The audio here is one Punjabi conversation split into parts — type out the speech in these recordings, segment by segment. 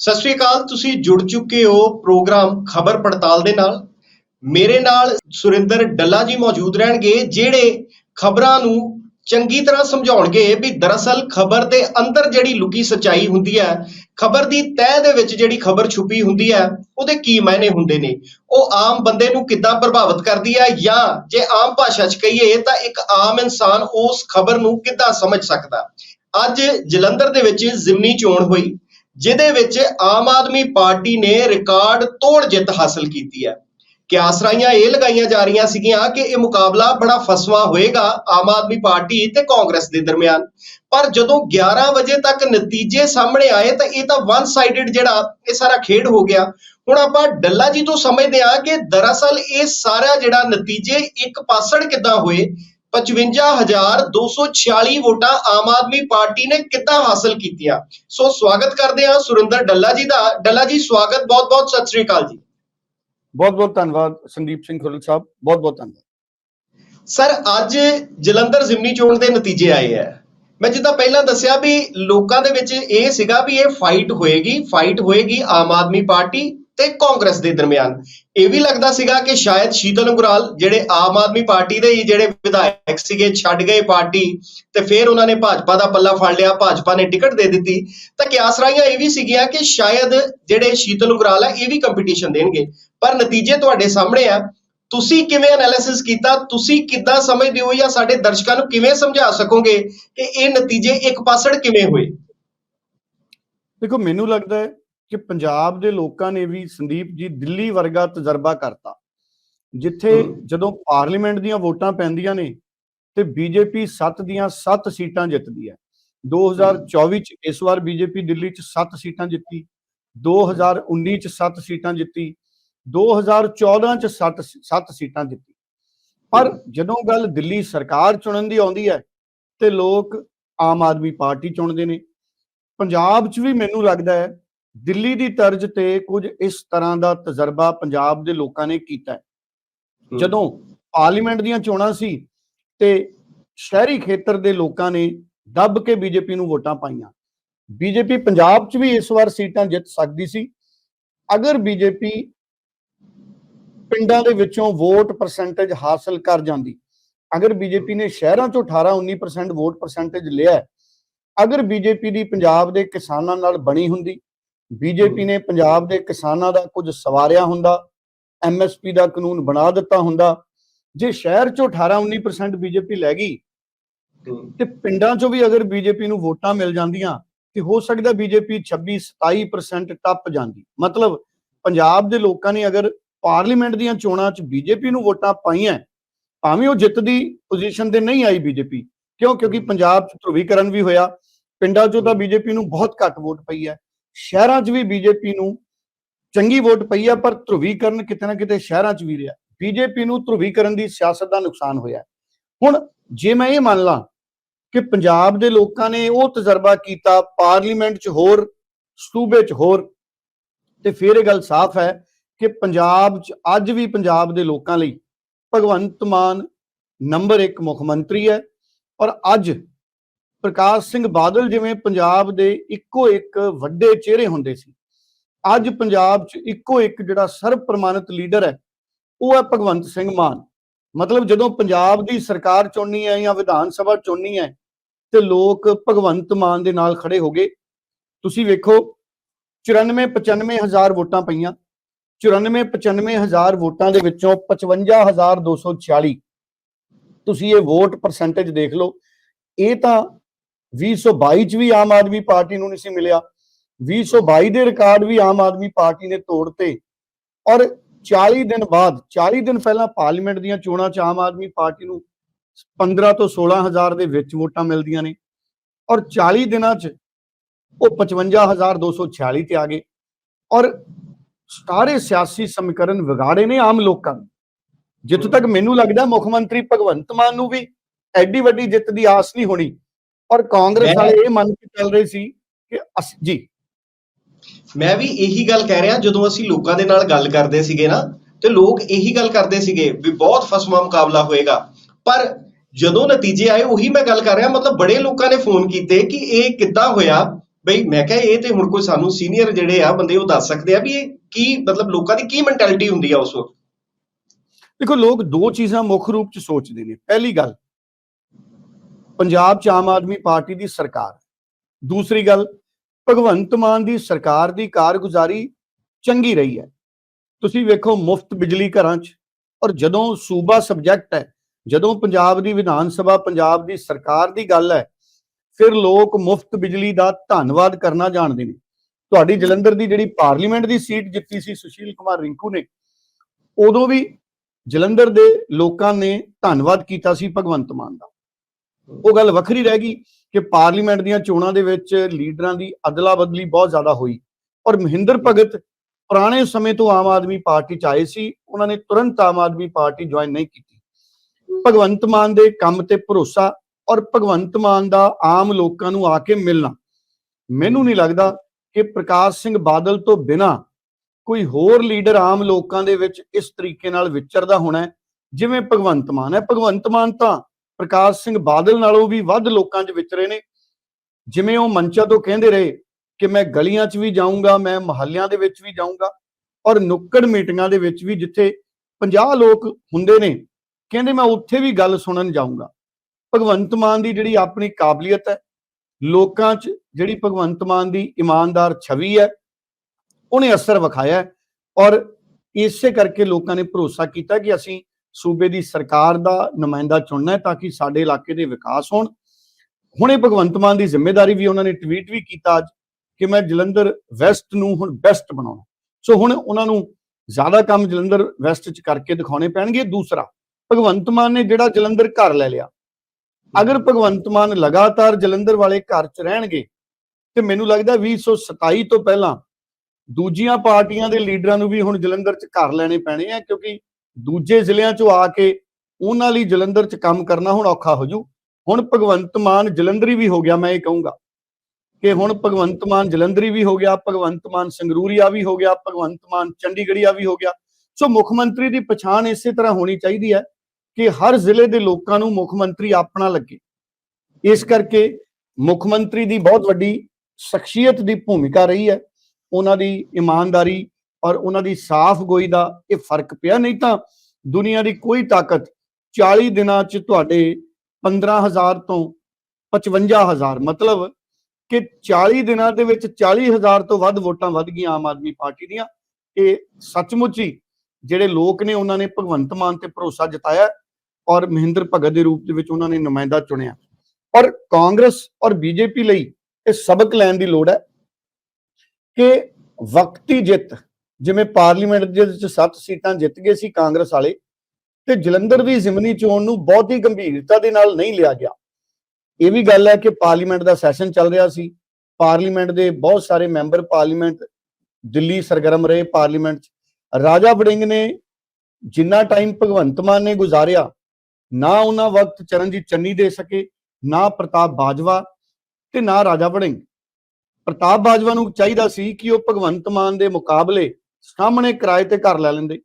ਸਤਿ ਸ਼੍ਰੀ ਅਕਾਲ, ਤੁਸੀਂ ਜੁੜ ਚੁੱਕੇ ਹੋ ਪ੍ਰੋਗਰਾਮ ਖਬਰ ਪੜਤਾਲ ਦੇ ਨਾਲ। ਮੇਰੇ ਨਾਲ ਸੁਰਿੰਦਰ ਡੱਲਾ ਜੀ ਮੌਜੂਦ ਰਹਿਣਗੇ, ਜਿਹੜੇ ਖਬਰਾਂ ਨੂੰ ਚੰਗੀ ਤਰ੍ਹਾਂ ਸਮਝਾਉਣਗੇ ਵੀ ਦਰਅਸਲ ਖਬਰ ਦੇ ਅੰਦਰ ਜਿਹੜੀ ਲੁਕੀ ਸੱਚਾਈ ਹੁੰਦੀ ਹੈ, ਖਬਰ ਦੀ ਤਹਿ ਦੇ ਵਿੱਚ ਜਿਹੜੀ ਖਬਰ ਛੁਪੀ ਹੁੰਦੀ ਹੈ, ਉਹਦੇ ਕੀ ਮਾਇਨੇ ਹੁੰਦੇ ਨੇ? ਉਹ ਆਮ ਬੰਦੇ ਨੂੰ ਕਿੱਦਾਂ ਪ੍ਰਭਾਵਿਤ ਕਰਦੀ ਹੈ ਜਾਂ ਜੇ ਆਮ ਭਾਸ਼ਾ 'ਚ ਕਹੀਏ ਤਾਂ ਇੱਕ ਆਮ ਇਨਸਾਨ ਉਸ ਖਬਰ ਨੂੰ ਕਿੱਦਾਂ ਸਮਝ ਸਕਦਾ? ਅੱਜ ਜਲੰਧਰ ਦੇ ਵਿੱਚ ਜ਼ਿਮਨੀ ਚੋਣ ਹੋਈ। ਜਿਹਦੇ ਵਿੱਚ ਆਮ ਆਦਮੀ ਪਾਰਟੀ ਨੇ ਰਿਕਾਰਡ ਤੋੜ ਜਿੱਤ ਹਾਸਲ ਕੀਤੀ ਹੈ। ਕਿਆਸਰਾਈਆਂ ਇਹ ਲਗਾਈਆਂ ਜਾ ਰਹੀਆਂ ਸੀਗੀਆਂ ਕਿ ਇਹ ਮੁਕਾਬਲਾ ਬੜਾ ਫਸਵਾ ਹੋਏਗਾ ਆਮ ਆਦਮੀ ਪਾਰਟੀ ਤੇ ਕਾਂਗਰਸ ਦੇ ਦਰਮਿਆਨ। ਪਰ ਜਦੋਂ 11 ਵਜੇ ਤੱਕ ਨਤੀਜੇ ਸਾਹਮਣੇ ਆਏ ਤਾਂ ਇਹ ਤਾਂ ਵਨ ਸਾਈਡਡ ਜਿਹੜਾ ਇਹ ਸਾਰਾ ਖੇਡ ਹੋ ਗਿਆ। ਹੁਣ ਆਪਾਂ ਡੱਲਾ ਜੀ ਤੋਂ ਸਮਝਦੇ ਹਾਂ ਕਿ ਦਰਅਸਲ ਇਹ ਸਾਰਾ ਜਿਹੜਾ ਨਤੀਜੇ ਇੱਕ ਪਾਸੜ ਕਿੱਦਾਂ ਹੋਏ 55246 ਵੋਟਾਂ ਆਮ ਆਦਮੀ ਪਾਰਟੀ ਨੇ ਕਿੱਦਾਂ ਹਾਸਲ ਕੀਤੀਆਂ? ਸੋ ਸਵਾਗਤ ਕਰਦੇ ਹਾਂ ਸੁਰਿੰਦਰ ਡੱਲਾ ਜੀ ਦਾ। ਡੱਲਾ ਜੀ ਸਵਾਗਤ ਬਹੁਤ ਬਹੁਤ ਸਤਿ ਸ੍ਰੀ ਅਕਾਲ ਜੀ। ਬਹੁਤ ਬਹੁਤ ਧੰਨਵਾਦ ਸੰਦੀਪ ਸਿੰਘ ਖੁਰਲ ਸਾਹਿਬ ਬਹੁਤ ਬਹੁਤ ਧੰਨਵਾਦ। ਸਰ ਅੱਜ ਜਲੰਧਰ ਜ਼ਿਮਨੀ ਚੋਣ ਦੇ ਨਤੀਜੇ ਆਏ ਆ ਮੈਂ ਜਿੱਦਾਂ ਪਹਿਲਾਂ ਦੱਸਿਆ ਵੀ ਲੋਕਾਂ ਦੇ ਵਿੱਚ ਇਹ ਸੀਗਾ ਵੀ ਇਹ ਫਾਈਟ ਹੋਏਗੀ ਫਾਈਟ ਹੋਏਗੀ ਆਮ ਆਦਮੀ ਪਾਰਟੀ। ਤੇ ਕਾਂਗਰਸ ਦੇ ਦਰਮਿਆਨ। ਇਹ ਵੀ ਲੱਗਦਾ ਸੀਗਾ ਕਿ ਸ਼ਾਇਦ ਸ਼ੀਤਲ ਅੰਗੁਰਾਲ ਜਿਹੜੇ ਆਮ ਆਦਮੀ ਪਾਰਟੀ ਦੇ ਹੀ ਜਿਹੜੇ ਵਿਧਾਇਕ ਸੀਗੇ, ਛੱਡ ਗਏ ਪਾਰਟੀ ਤੇ ਫਿਰ ਉਹਨਾਂ ਨੇ ਭਾਜਪਾ ਦਾ ਪੱਲਾ ਫੜ ਲਿਆ, ਭਾਜਪਾ ਨੇ ਟਿਕਟ ਦੇ ਦਿੱਤੀ। ਤਾਂ ਕਿਆਸਰਾਈਆਂ ਇਹ ਵੀ ਸੀਗੀਆਂ ਕਿ ਸ਼ਾਇਦ ਜਿਹੜੇ ਸ਼ੀਤਲ ਅੰਗੁਰਾਲ ਆ, ਇਹ ਵੀ ਕੰਪੀਟੀਸ਼ਨ ਦੇਣਗੇ। ਪਰ ਨਤੀਜੇ ਤੁਹਾਡੇ ਸਾਹਮਣੇ ਆ। ਤੁਸੀਂ ਕਿਵੇਂ ਐਨਾਲਿਸਿਸ ਕੀਤਾ? ਤੁਸੀਂ ਕਿੱਦਾਂ ਸਮਝਦੇ ਹੋ ਜਾਂ ਸਾਡੇ ਦਰਸ਼ਕਾਂ ਨੂੰ ਕਿਵੇਂ ਸਮਝਾ ਸਕੋਗੇ ਕਿ ਇਹ ਨਤੀਜੇ ਇੱਕ ਪਾਸੜ ਕਿਵੇਂ ਹੋਏ? ਦੇਖੋ, ਮੈਨੂੰ ਲੱਗਦਾ ਹੈ ਕਿ ਪੰਜਾਬ ਦੇ ਲੋਕਾਂ ਨੇ ਵੀ ਸੰਦੀਪ ਜੀ ਦਿੱਲੀ ਵਰਗਾ ਤਜਰਬਾ ਕਰਤਾ ਜਿੱਥੇ। ਜਦੋਂ ਪਾਰਲੀਮੈਂਟ ਦੀਆਂ ਵੋਟਾਂ ਪੈਂਦੀਆਂ ਨੇ ਤੇ ਬੀਜੇਪੀ 7 ਦੀਆਂ 7 ਸੀਟਾਂ ਜਿੱਤਦੀ ਹੈ। 2024 ਚ ਇਸ ਵਾਰ ਬੀਜੇਪੀ ਦਿੱਲੀ ਚ 7 ਸੀਟਾਂ ਜਿੱਤੀ 2019 ਚ 7 ਸੀਟਾਂ ਜਿੱਤੀ 2014 ਚ 7 7 ਸੀਟਾਂ ਜਿੱਤੀ। ਪਰ ਜਦੋਂ ਗੱਲ ਦਿੱਲੀ ਸਰਕਾਰ ਚੁਣਨ ਦੀ ਆਉਂਦੀ ਹੈ ਤੇ ਲੋਕ ਆਮ ਆਦਮੀ ਪਾਰਟੀ ਚੁਣਦੇ ਨੇ ਪੰਜਾਬ 'ਚ ਵੀ ਮੈਨੂੰ ਲੱਗਦਾ ਹੈ ਦਿੱਲੀ ਦੀ ਤਰਜ਼ ਤੇ ਕੁਝ ਇਸ ਤਰ੍ਹਾਂ ਦਾ ਤਜਰਬਾ ਪੰਜਾਬ ਦੇ ਲੋਕਾਂ ਨੇ ਕੀਤਾ ਹੈ। ਜਦੋਂ ਪਾਰਲੀਮੈਂਟ ਦੀਆਂ ਚੋਣਾਂ ਸੀ ਤੇ ਸ਼ਹਿਰੀ ਖੇਤਰ ਦੇ ਲੋਕਾਂ ਨੇ ਦੱਬ ਕੇ ਬੀਜੇਪੀ ਨੂੰ ਵੋਟਾਂ ਪਾਈਆਂ। ਬੀਜੇਪੀ ਪੰਜਾਬ 'ਚ ਵੀ ਇਸ ਵਾਰ ਸੀਟਾਂ ਜਿੱਤ ਸਕਦੀ ਸੀ। ਅਗਰ ਬੀਜੇਪੀ ਪਿੰਡਾਂ ਦੇ ਵਿੱਚੋਂ ਵੋਟ ਪਰਸੈਂਟੇਜ ਹਾਸਲ ਕਰ ਜਾਂਦੀ ਅਗਰ ਬੀਜੇਪੀ ਨੇ ਸ਼ਹਿਰਾਂ 'ਚੋਂ 18 19% ਵੋਟ ਪਰਸੈਂਟੇਜ ਲਿਆ ਅਗਰ ਬੀਜੇਪੀ ਦੀ ਪੰਜਾਬ ਦੇ ਕਿਸਾਨਾਂ ਨਾਲ ਬਣੀ ਹੁੰਦੀ ਬੀਜੇਪੀ ਨੇ ਪੰਜਾਬ ਦੇ ਕਿਸਾਨਾਂ ਦਾ ਕੁਝ ਸਵਾਰਿਆ ਹੁੰਦਾ ਐਮਐਸਪੀ ਦਾ ਕਾਨੂੰਨ ਬਣਾ ਦਿੱਤਾ ਹੁੰਦਾ। ਜੇ ਸ਼ਹਿਰ 'ਚੋਂ 18 19% ਬੀਜੇਪੀ ਲੈ ਗਈ ਤੇ ਪਿੰਡਾਂ 'ਚੋਂ ਵੀ ਅਗਰ ਬੀਜੇਪੀ ਨੂੰ ਵੋਟਾਂ ਮਿਲ ਜਾਂਦੀਆਂ ਤੇ ਹੋ ਸਕਦਾ ਬੀਜੇਪੀ 26 27% ਟੱਪ ਜਾਂਦੀ। ਮਤਲਬ ਪੰਜਾਬ ਦੇ ਲੋਕਾਂ ਨੇ ਅਗਰ ਪਾਰਲੀਮੈਂਟ ਦੀਆਂ ਚੋਣਾਂ 'ਚ ਬੀਜੇਪੀ ਨੂੰ ਵੋਟਾਂ ਪਾਈਆਂ ਭਾਵੇਂ ਉਹ ਜਿੱਤ ਦੀ ਪੋਜੀਸ਼ਨ ਤੇ ਨਹੀਂ ਆਈ ਬੀਜੇਪੀ ਕਿਉਂ? ਕਿਉਂਕਿ ਪੰਜਾਬ 'ਚ ਧਰੁਵੀਕਰਨ ਵੀ ਹੋਇਆ ਪਿੰਡਾਂ 'ਚੋਂ ਤਾਂ ਬੀਜੇਪੀ ਨੂੰ ਬਹੁਤ ਘੱਟ ਵੋਟ ਪਈ ਹੈ। ਸ਼ਹਿਰਾਂ 'ਚ ਵੀ ਬੀਜੇਪੀ ਨੂੰ ਚੰਗੀ ਵੋਟ ਪਈ ਹੈ ਪਰ ਧਰੁਵੀਕਰਨ ਕਿਤੇ ਨਾ ਕਿਤੇ ਸ਼ਹਿਰਾਂ 'ਚ ਵੀ ਰਿਹਾ। ਬੀਜੇਪੀ ਨੂੰ ਧਰੁਵੀਕਰਨ ਦੀ ਸਿਆਸਤ ਦਾ ਨੁਕਸਾਨ ਹੋਇਆ ਹੁਣ ਜੇ ਮੈਂ ਇਹ ਮੰਨ ਲਾਂ ਕਿ ਪੰਜਾਬ ਦੇ ਲੋਕਾਂ ਨੇ ਉਹ ਤਜਰਬਾ ਕੀਤਾ, ਪਾਰਲੀਮੈਂਟ 'ਚ ਹੋਰ, ਸੂਬੇ 'ਚ ਹੋਰ, ਤੇ ਫਿਰ ਇਹ ਗੱਲ ਸਾਫ਼ ਹੈ ਕਿ ਪੰਜਾਬ 'ਚ, ਅੱਜ ਵੀ ਪੰਜਾਬ ਦੇ ਲੋਕਾਂ ਲਈ ਭਗਵੰਤ ਮਾਨ ਨੰਬਰ 1 ਮੁੱਖ ਮੰਤਰੀ ਹੈ ਔਰ ਅੱਜ ਪ੍ਰਕਾਸ਼ ਸਿੰਘ ਬਾਦਲ ਜਿਵੇਂ ਪੰਜਾਬ ਦੇ ਇੱਕੋ ਇੱਕ ਵੱਡੇ ਚਿਹਰੇ ਹੁੰਦੇ ਸੀ। ਅੱਜ ਪੰਜਾਬ 'ਚ ਇੱਕੋ ਇੱਕ ਜਿਹੜਾ ਸਰਬ ਪ੍ਰਮਾਣਿਤ ਲੀਡਰ ਹੈ, ਉਹ ਹੈ ਭਗਵੰਤ ਸਿੰਘ ਮਾਨ। ਮਤਲਬ ਜਦੋਂ ਪੰਜਾਬ ਦੀ ਸਰਕਾਰ ਚੁਣਨੀ ਹੈ ਜਾਂ ਵਿਧਾਨ ਸਭਾ ਚੁਣਨੀ ਹੈ, ਤੇ ਲੋਕ ਭਗਵੰਤ ਮਾਨ ਦੇ ਨਾਲ ਖੜੇ ਹੋ ਗਏ। ਤੁਸੀਂ ਵੇਖੋ 94 95 ਹਜ਼ਾਰ ਵੋਟਾਂ ਪਈਆਂ। 94 95 ਹਜ਼ਾਰ ਵੋਟਾਂ ਦੇ ਵਿੱਚੋਂ 55246 ਤੁਸੀਂ ਇਹ ਵੋਟ ਪਰਸੈਂਟੇਜ ਦੇਖ ਲਓ। ਇਹ ਤਾਂ 2022 ਚ ਵੀ ਆਮ ਆਦਮੀ ਪਾਰਟੀ ਨੂੰ ਨਹੀਂ ਸੀ ਮਿਲਿਆ। 2022 ਦੇ ਰਿਕਾਰਡ ਵੀ ਆਮ ਆਦਮੀ ਪਾਰਟੀ ਨੇ ਤੋੜਤੇ। ਔਰ 40 ਦਿਨ ਬਾਅਦ 40 ਦਿਨ ਪਹਿਲਾਂ ਪਾਰਲੀਮੈਂਟ ਦੀਆਂ ਚੋਣਾਂ ਚ ਆਮ ਆਦਮੀ ਪਾਰਟੀ ਨੂੰ 15 ਤੋਂ 16 ਹਜ਼ਾਰ ਦੇ ਵਿੱਚ ਵੋਟਾਂ ਮਿਲਦੀਆਂ ਨੇ। ਔਰ 40 ਦਿਨਾਂ ਚ ਉਹ 55246 ਤੇ ਆ ਗਏ। ਔਰ ਸਾਰੇ ਸਿਆਸੀ ਸਮੀਕਰਨ ਵਿਗਾੜੇ ਨੇ ਆਮ ਲੋਕਾਂ ਨੂੰ ਜਿੱਥੋਂ ਤੱਕ ਮੈਨੂੰ ਲੱਗਦਾ ਮੁੱਖ ਮੰਤਰੀ ਭਗਵੰਤ ਮਾਨ ਨੂੰ ਵੀ ਐਡੀ ਵੱਡੀ ਜਿੱਤ ਦੀ ਆਸ ਨਹੀਂ ਹੋਣੀ। ਔਰ ਕਾਂਗਰਸ ਵਾਲੇ ਇਹ ਮੰਨ ਕੇ ਚੱਲ ਰਹੇ ਸੀ ਕਿ ਜੀ। ਮੈਂ ਵੀ ਇਹੀ ਗੱਲ ਕਹਿ ਰਿਹਾ ਜਦੋਂ ਅਸੀਂ ਲੋਕਾਂ ਦੇ ਨਾਲ ਗੱਲ ਕਰਦੇ ਸੀਗੇ ਨਾ ਤੇ ਲੋਕ ਇਹੀ ਗੱਲ ਕਰਦੇ ਸੀਗੇ ਵੀ ਬਹੁਤ ਫਸਵਾ ਮੁਕਾਬਲਾ ਹੋਏਗਾ। ਪਰ ਜਦੋਂ ਨਤੀਜੇ ਆਏ ਉਹੀ ਮੈਂ ਗੱਲ ਕਰ ਰਿਹਾ ਮਤਲਬ ਬੜੇ ਲੋਕਾਂ ਨੇ ਫੋਨ ਕੀਤੇ ਕਿ ਇਹ ਕਿੱਦਾਂ ਹੋਇਆ? ਬਈ ਮੈਂ ਕਿਹਾ ਇਹ ਤੇ ਹੁਣ ਕੋਈ ਸਾਨੂੰ ਸੀਨੀਅਰ ਜਿਹੜੇ ਆ ਬੰਦੇ ਉਹ ਦੱਸ ਸਕਦੇ ਆ ਵੀ ਇਹ ਕੀ ਮਤਲਬ ਲੋਕਾਂ ਦੀ ਕੀ ਮੈਂਟੈਲਿਟੀ ਹੁੰਦੀ ਆ ਉਸ ਵਕਤ? ਦੇਖੋ ਲੋਕ ਦੋ ਚੀਜ਼ਾਂ ਮੁੱਖ ਰੂਪ ਚ ਸੋਚਦੇ ਨੇ। ਪਹਿਲੀ ਗੱਲ ਪੰਜਾਬ ਚ ਆਮ ਆਦਮੀ ਪਾਰਟੀ ਦੀ ਸਰਕਾਰ। ਦੂਸਰੀ ਗੱਲ, ਭਗਵੰਤ ਮਾਨ ਦੀ ਸਰਕਾਰ ਦੀ ਕਾਰਗੁਜ਼ਾਰੀ ਚੰਗੀ ਰਹੀ ਹੈ। ਤੁਸੀਂ ਵੇਖੋ ਮੁਫਤ ਬਿਜਲੀ ਘਰਾਂ 'ਚ, ਔਰ ਜਦੋਂ ਸੂਬਾ ਸਬਜੈਕਟ ਹੈ, ਜਦੋਂ ਪੰਜਾਬ ਦੀ ਵਿਧਾਨ ਸਭਾ ਪੰਜਾਬ ਦੀ ਸਰਕਾਰ ਦੀ ਗੱਲ ਹੈ, ਫਿਰ ਲੋਕ ਮੁਫਤ ਬਿਜਲੀ ਦਾ ਧੰਨਵਾਦ ਕਰਨਾ ਜਾਣਦੇ ਨੇ। ਤੁਹਾਡੀ ਜਲੰਧਰ ਦੀ ਜਿਹੜੀ ਪਾਰਲੀਮੈਂਟ ਦੀ ਸੀਟ ਜਿੱਤੀ ਸੀ ਸੁਸ਼ੀਲ ਕੁਮਾਰ ਰਿੰਕੂ ਨੇ, ਉਦੋਂ ਵੀ ਜਲੰਧਰ ਦੇ ਲੋਕਾਂ ਨੇ ਧੰਨਵਾਦ ਕੀਤਾ ਸੀ ਭਗਵੰਤ ਮਾਨ ਦਾ। ਉਹ ਗੱਲ ਵੱਖਰੀ ਰਹਿ ਗਈ ਕਿ ਪਾਰਲੀਮੈਂਟ ਦੀਆਂ ਚੋਣਾਂ ਦੇ ਵਿੱਚ ਲੀਡਰਾਂ ਦੀ ਅਦਲਾ ਬਦਲੀ ਬਹੁਤ ਜ਼ਿਆਦਾ ਹੋਈ ਔਰ ਮਹਿੰਦਰ ਭਗਤ ਪੁਰਾਣੇ ਸਮੇਂ ਤੋਂ ਆਮ ਆਦਮੀ ਪਾਰਟੀ ਚ ਆਏ ਸੀ, ਉਹਨਾਂ ਨੇ ਤੁਰੰਤ ਆਮ ਆਦਮੀ ਪਾਰਟੀ ਜੁਆਇਨ ਨਹੀਂ ਕੀਤੀ। ਭਗਵੰਤ ਮਾਨ ਦੇ ਕੰਮ ਤੇ ਭਰੋਸਾ ਔਰ ਭਗਵੰਤ ਮਾਨ ਦਾ ਆਮ ਲੋਕਾਂ ਨੂੰ ਆ ਕੇ ਮਿਲਣਾ। ਮੈਨੂੰ ਨਹੀਂ ਲੱਗਦਾ ਕਿ ਪ੍ਰਕਾਸ਼ ਸਿੰਘ ਬਾਦਲ ਤੋਂ ਬਿਨਾ ਕੋਈ ਹੋਰ ਲੀਡਰ ਆਮ ਲੋਕਾਂ ਦੇ ਵਿੱਚ ਇਸ ਤਰੀਕੇ ਨਾਲ ਵਿਚਰਦਾ ਹੋਣਾ ਜਿਵੇਂ ਭਗਵੰਤ ਮਾਨ ਹੈ। ਭਗਵੰਤ ਮਾਨ ਤਾਂ ਪ੍ਰਕਾਸ਼ ਸਿੰਘ ਬਾਦਲ ਨਾਲੋਂ ਵੀ ਵੱਧ ਲੋਕਾਂ 'ਚ ਵਿਚਰੇ ਨੇ। ਜਿਵੇਂ ਉਹ ਮੰਚਾਂ ਤੋਂ ਕਹਿੰਦੇ ਰਹੇ ਕਿ ਮੈਂ ਗਲੀਆਂ 'ਚ ਵੀ ਜਾਊਂਗਾ, ਮੈਂ ਮਹੱਲਿਆਂ ਦੇ ਵਿੱਚ ਵੀ ਜਾਊਂਗਾ ਔਰ ਨੁੱਕੜ ਮੀਟਿੰਗਾਂ ਦੇ ਵਿੱਚ ਵੀ ਜਿੱਥੇ 50 ਲੋਕ ਹੁੰਦੇ ਨੇ, ਕਹਿੰਦੇ ਮੈਂ ਉੱਥੇ ਵੀ ਗੱਲ ਸੁਣਨ ਜਾਊਂਗਾ। ਭਗਵੰਤ ਮਾਨ ਦੀ ਜਿਹੜੀ ਆਪਣੀ ਕਾਬਲੀਅਤ ਹੈ, ਲੋਕਾਂ 'ਚ ਜਿਹੜੀ ਭਗਵੰਤ ਮਾਨ ਦੀ ਇਮਾਨਦਾਰ ਛਵੀ ਹੈ, ਉਹਨੇ ਅਸਰ ਵਿਖਾਇਆ ਔਰ ਇਸੇ ਕਰਕੇ ਲੋਕਾਂ ਨੇ ਭਰੋਸਾ ਕੀਤਾ ਕਿ ਅਸੀਂ ਸੂਬੇ ਦੀ ਸਰਕਾਰ ਦਾ ਨੁਮਾਇੰਦਾ ਚੁਣਨਾ ਹੈ ਤਾਂ ਕਿ ਸਾਡੇ ਇਲਾਕੇ ਦੇ ਵਿਕਾਸ ਹੋਣ। ਹੁਣੇ ਭਗਵੰਤ ਮਾਨ ਦੀ ਜ਼ਿੰਮੇਵਾਰੀ ਵੀ ਉਹਨਾਂ ਨੇ ਟਵੀਟ ਵੀ ਕੀਤਾ ਅੱਜ ਕਿ ਮੈਂ ਜਲੰਧਰ ਵੈਸਟ ਨੂੰ ਹੁਣ ਬੈਸਟ ਬਣਾਉਣਾ। ਸੋ ਹੁਣ ਉਹਨਾਂ ਨੂੰ ਜ਼ਿਆਦਾ ਕੰਮ ਜਲੰਧਰ ਵੈਸਟ ਚ ਕਰਕੇ ਦਿਖਾਉਣੇ ਪੈਣਗੇ। ਦੂਸਰਾ, ਭਗਵੰਤ ਮਾਨ ਨੇ ਜਿਹੜਾ ਜਲੰਧਰ ਘਰ ਲੈ ਲਿਆ। ਅਗਰ ਭਗਵੰਤ ਮਾਨ ਲਗਾਤਾਰ ਜਲੰਧਰ ਵਾਲੇ ਘਰ ਚ ਰਹਿਣਗੇ ਤੇ ਮੈਨੂੰ ਲੱਗਦਾ 2027 ਤੋਂ ਪਹਿਲਾਂ ਦੂਜੀਆਂ ਪਾਰਟੀਆਂ ਦੇ ਲੀਡਰਾਂ ਨੂੰ ਵੀ ਹੁਣ ਜਲੰਧਰ ਚ ਘਰ ਲੈਣੇ ਪੈਣੇ ਆ ਕਿਉਂਕਿ ਦੂਜੇ ਜ਼ਿਲ੍ਹਿਆਂ ਚੋਂ ਆ ਕੇ ਉਹਨਾਂ ਲਈ ਜਲੰਧਰ ਚ ਕੰਮ ਕਰਨਾ ਹੁਣ ਔਖਾ ਹੋ ਜੂ। ਹੁਣ ਭਗਵੰਤ ਮਾਨ ਜਲੰਧਰੀ ਵੀ ਹੋ ਗਿਆ, ਮੈਂ ਇਹ ਕਹੂੰਗਾ ਕਿ ਹੁਣ ਭਗਵੰਤ ਮਾਨ ਜਲੰਧਰੀ ਵੀ ਹੋ ਗਿਆ, ਭਗਵੰਤ ਮਾਨ ਸੰਗਰੂਰੀਆ ਵੀ ਹੋ ਗਿਆ, ਭਗਵੰਤ ਮਾਨ ਚੰਡੀਗੜ੍ਹੀਆ ਵੀ ਹੋ ਗਿਆ। ਸੋ ਮੁੱਖ ਮੰਤਰੀ ਦੀ ਪਛਾਣ ਇਸੇ ਤਰ੍ਹਾਂ ਹੋਣੀ ਚਾਹੀਦੀ ਹੈ ਕਿ ਹਰ ਜ਼ਿਲ੍ਹੇ ਦੇ ਲੋਕਾਂ ਨੂੰ ਮੁੱਖ ਮੰਤਰੀ ਆਪਣਾ ਲੱਗੇ। ਇਸ ਕਰਕੇ ਮੁੱਖ ਮੰਤਰੀ ਦੀ ਬਹੁਤ ਵੱਡੀ ਸ਼ਖਸੀਅਤ ਦੀ ਭੂਮਿਕਾ ਰਹੀ ਹੈ। ਉਹਨਾਂ ਦੀ ਇਮਾਨਦਾਰੀ ਔਰ ਉਹਨਾਂ ਦੀ ਸਾਫ਼ ਗੋਈ ਦਾ ਇਹ ਫ਼ਰਕ ਪਿਆ। ਨਹੀਂ ਤਾਂ ਦੁਨੀਆ ਦੀ ਕੋਈ ਤਾਕਤ 40 ਦਿਨਾਂ 'ਚ ਤੁਹਾਡੇ 15000 ਤੋਂ 55000 ਮਤਲਬ ਕਿ 40 ਦਿਨਾਂ ਦੇ ਵਿੱਚ 40000 ਤੋਂ ਵੱਧ ਵੋਟਾਂ ਵੱਧ ਗਈਆਂ ਆਮ ਆਦਮੀ ਪਾਰਟੀ ਦੀਆਂ। ਇਹ ਸੱਚਮੁੱਚ ਹੀ ਜਿਹੜੇ ਲੋਕ ਨੇ ਉਹਨਾਂ ਨੇ ਭਗਵੰਤ ਮਾਨ ਤੇ ਭਰੋਸਾ ਜਤਾਇਆ ਔਰ ਮਹਿੰਦਰ ਭਗਤ ਦੇ ਰੂਪ ਦੇ ਵਿੱਚ ਉਹਨਾਂ ਨੇ ਨੁਮਾਇੰਦਾ ਚੁਣਿਆ। ਔਰ ਕਾਂਗਰਸ ਔਰ ਬੀਜੇਪੀ ਲਈ ਇਹ ਸਬਕ ਲੈਣ ਦੀ ਲੋੜ ਹੈ ਕਿ ਵਕਤੀ ਜਿੱਤ ਜਿਵੇਂ ਪਾਰਲੀਮੈਂਟ ਦੇ ਵਿੱਚ 7 ਸੀਟਾਂ ਜਿੱਤ ਗਏ ਸੀ ਕਾਂਗਰਸ ਵਾਲੇ, ਤੇ ਜਲੰਧਰ ਦੀ ਜ਼ਿਮਨੀ ਚੋਣ ਨੂੰ ਬਹੁਤ ਹੀ ਗੰਭੀਰਤਾ ਦੇ ਨਾਲ ਨਹੀਂ ਲਿਆ ਗਿਆ। ਇਹ ਵੀ ਗੱਲ ਹੈ ਕਿ ਪਾਰਲੀਮੈਂਟ ਦਾ ਸੈਸ਼ਨ ਚੱਲ ਰਿਹਾ ਸੀ। ਪਾਰਲੀਮੈਂਟ ਦੇ ਬਹੁਤ ਸਾਰੇ ਮੈਂਬਰ ਪਾਰਲੀਮੈਂਟ, ਦਿੱਲੀ ਸਰਗਰਮ ਰਹੇ ਪਾਰਲੀਮੈਂਟ 'ਚ। ਰਾਜਾ ਵੜਿੰਗ ਨੇ ਜਿੰਨਾ ਟਾਈਮ ਭਗਵੰਤ ਮਾਨ ਨੇ ਗੁਜ਼ਾਰਿਆ, ਨਾ ਉਹਨਾਂ ਵਕਤ ਚਰਨਜੀਤ ਚੰਨੀ ਦੇ ਸਕੇ, ਨਾ ਪ੍ਰਤਾਪ ਬਾਜਵਾ ਤੇ ਨਾ ਰਾਜਾ ਵੜਿੰਗ। ਪ੍ਰਤਾਪ ਬਾਜਵਾ ਨੂੰ ਚਾਹੀਦਾ ਸੀ ਕਿ ਉਹ ਭਗਵੰਤ ਮਾਨ ਦੇ ਮੁਕਾਬਲੇ ਸਾਹਮਣੇ ਕਿਰਾਏ ਤੇ ਘਰ ਲੈ ਲੈਂਦੇ।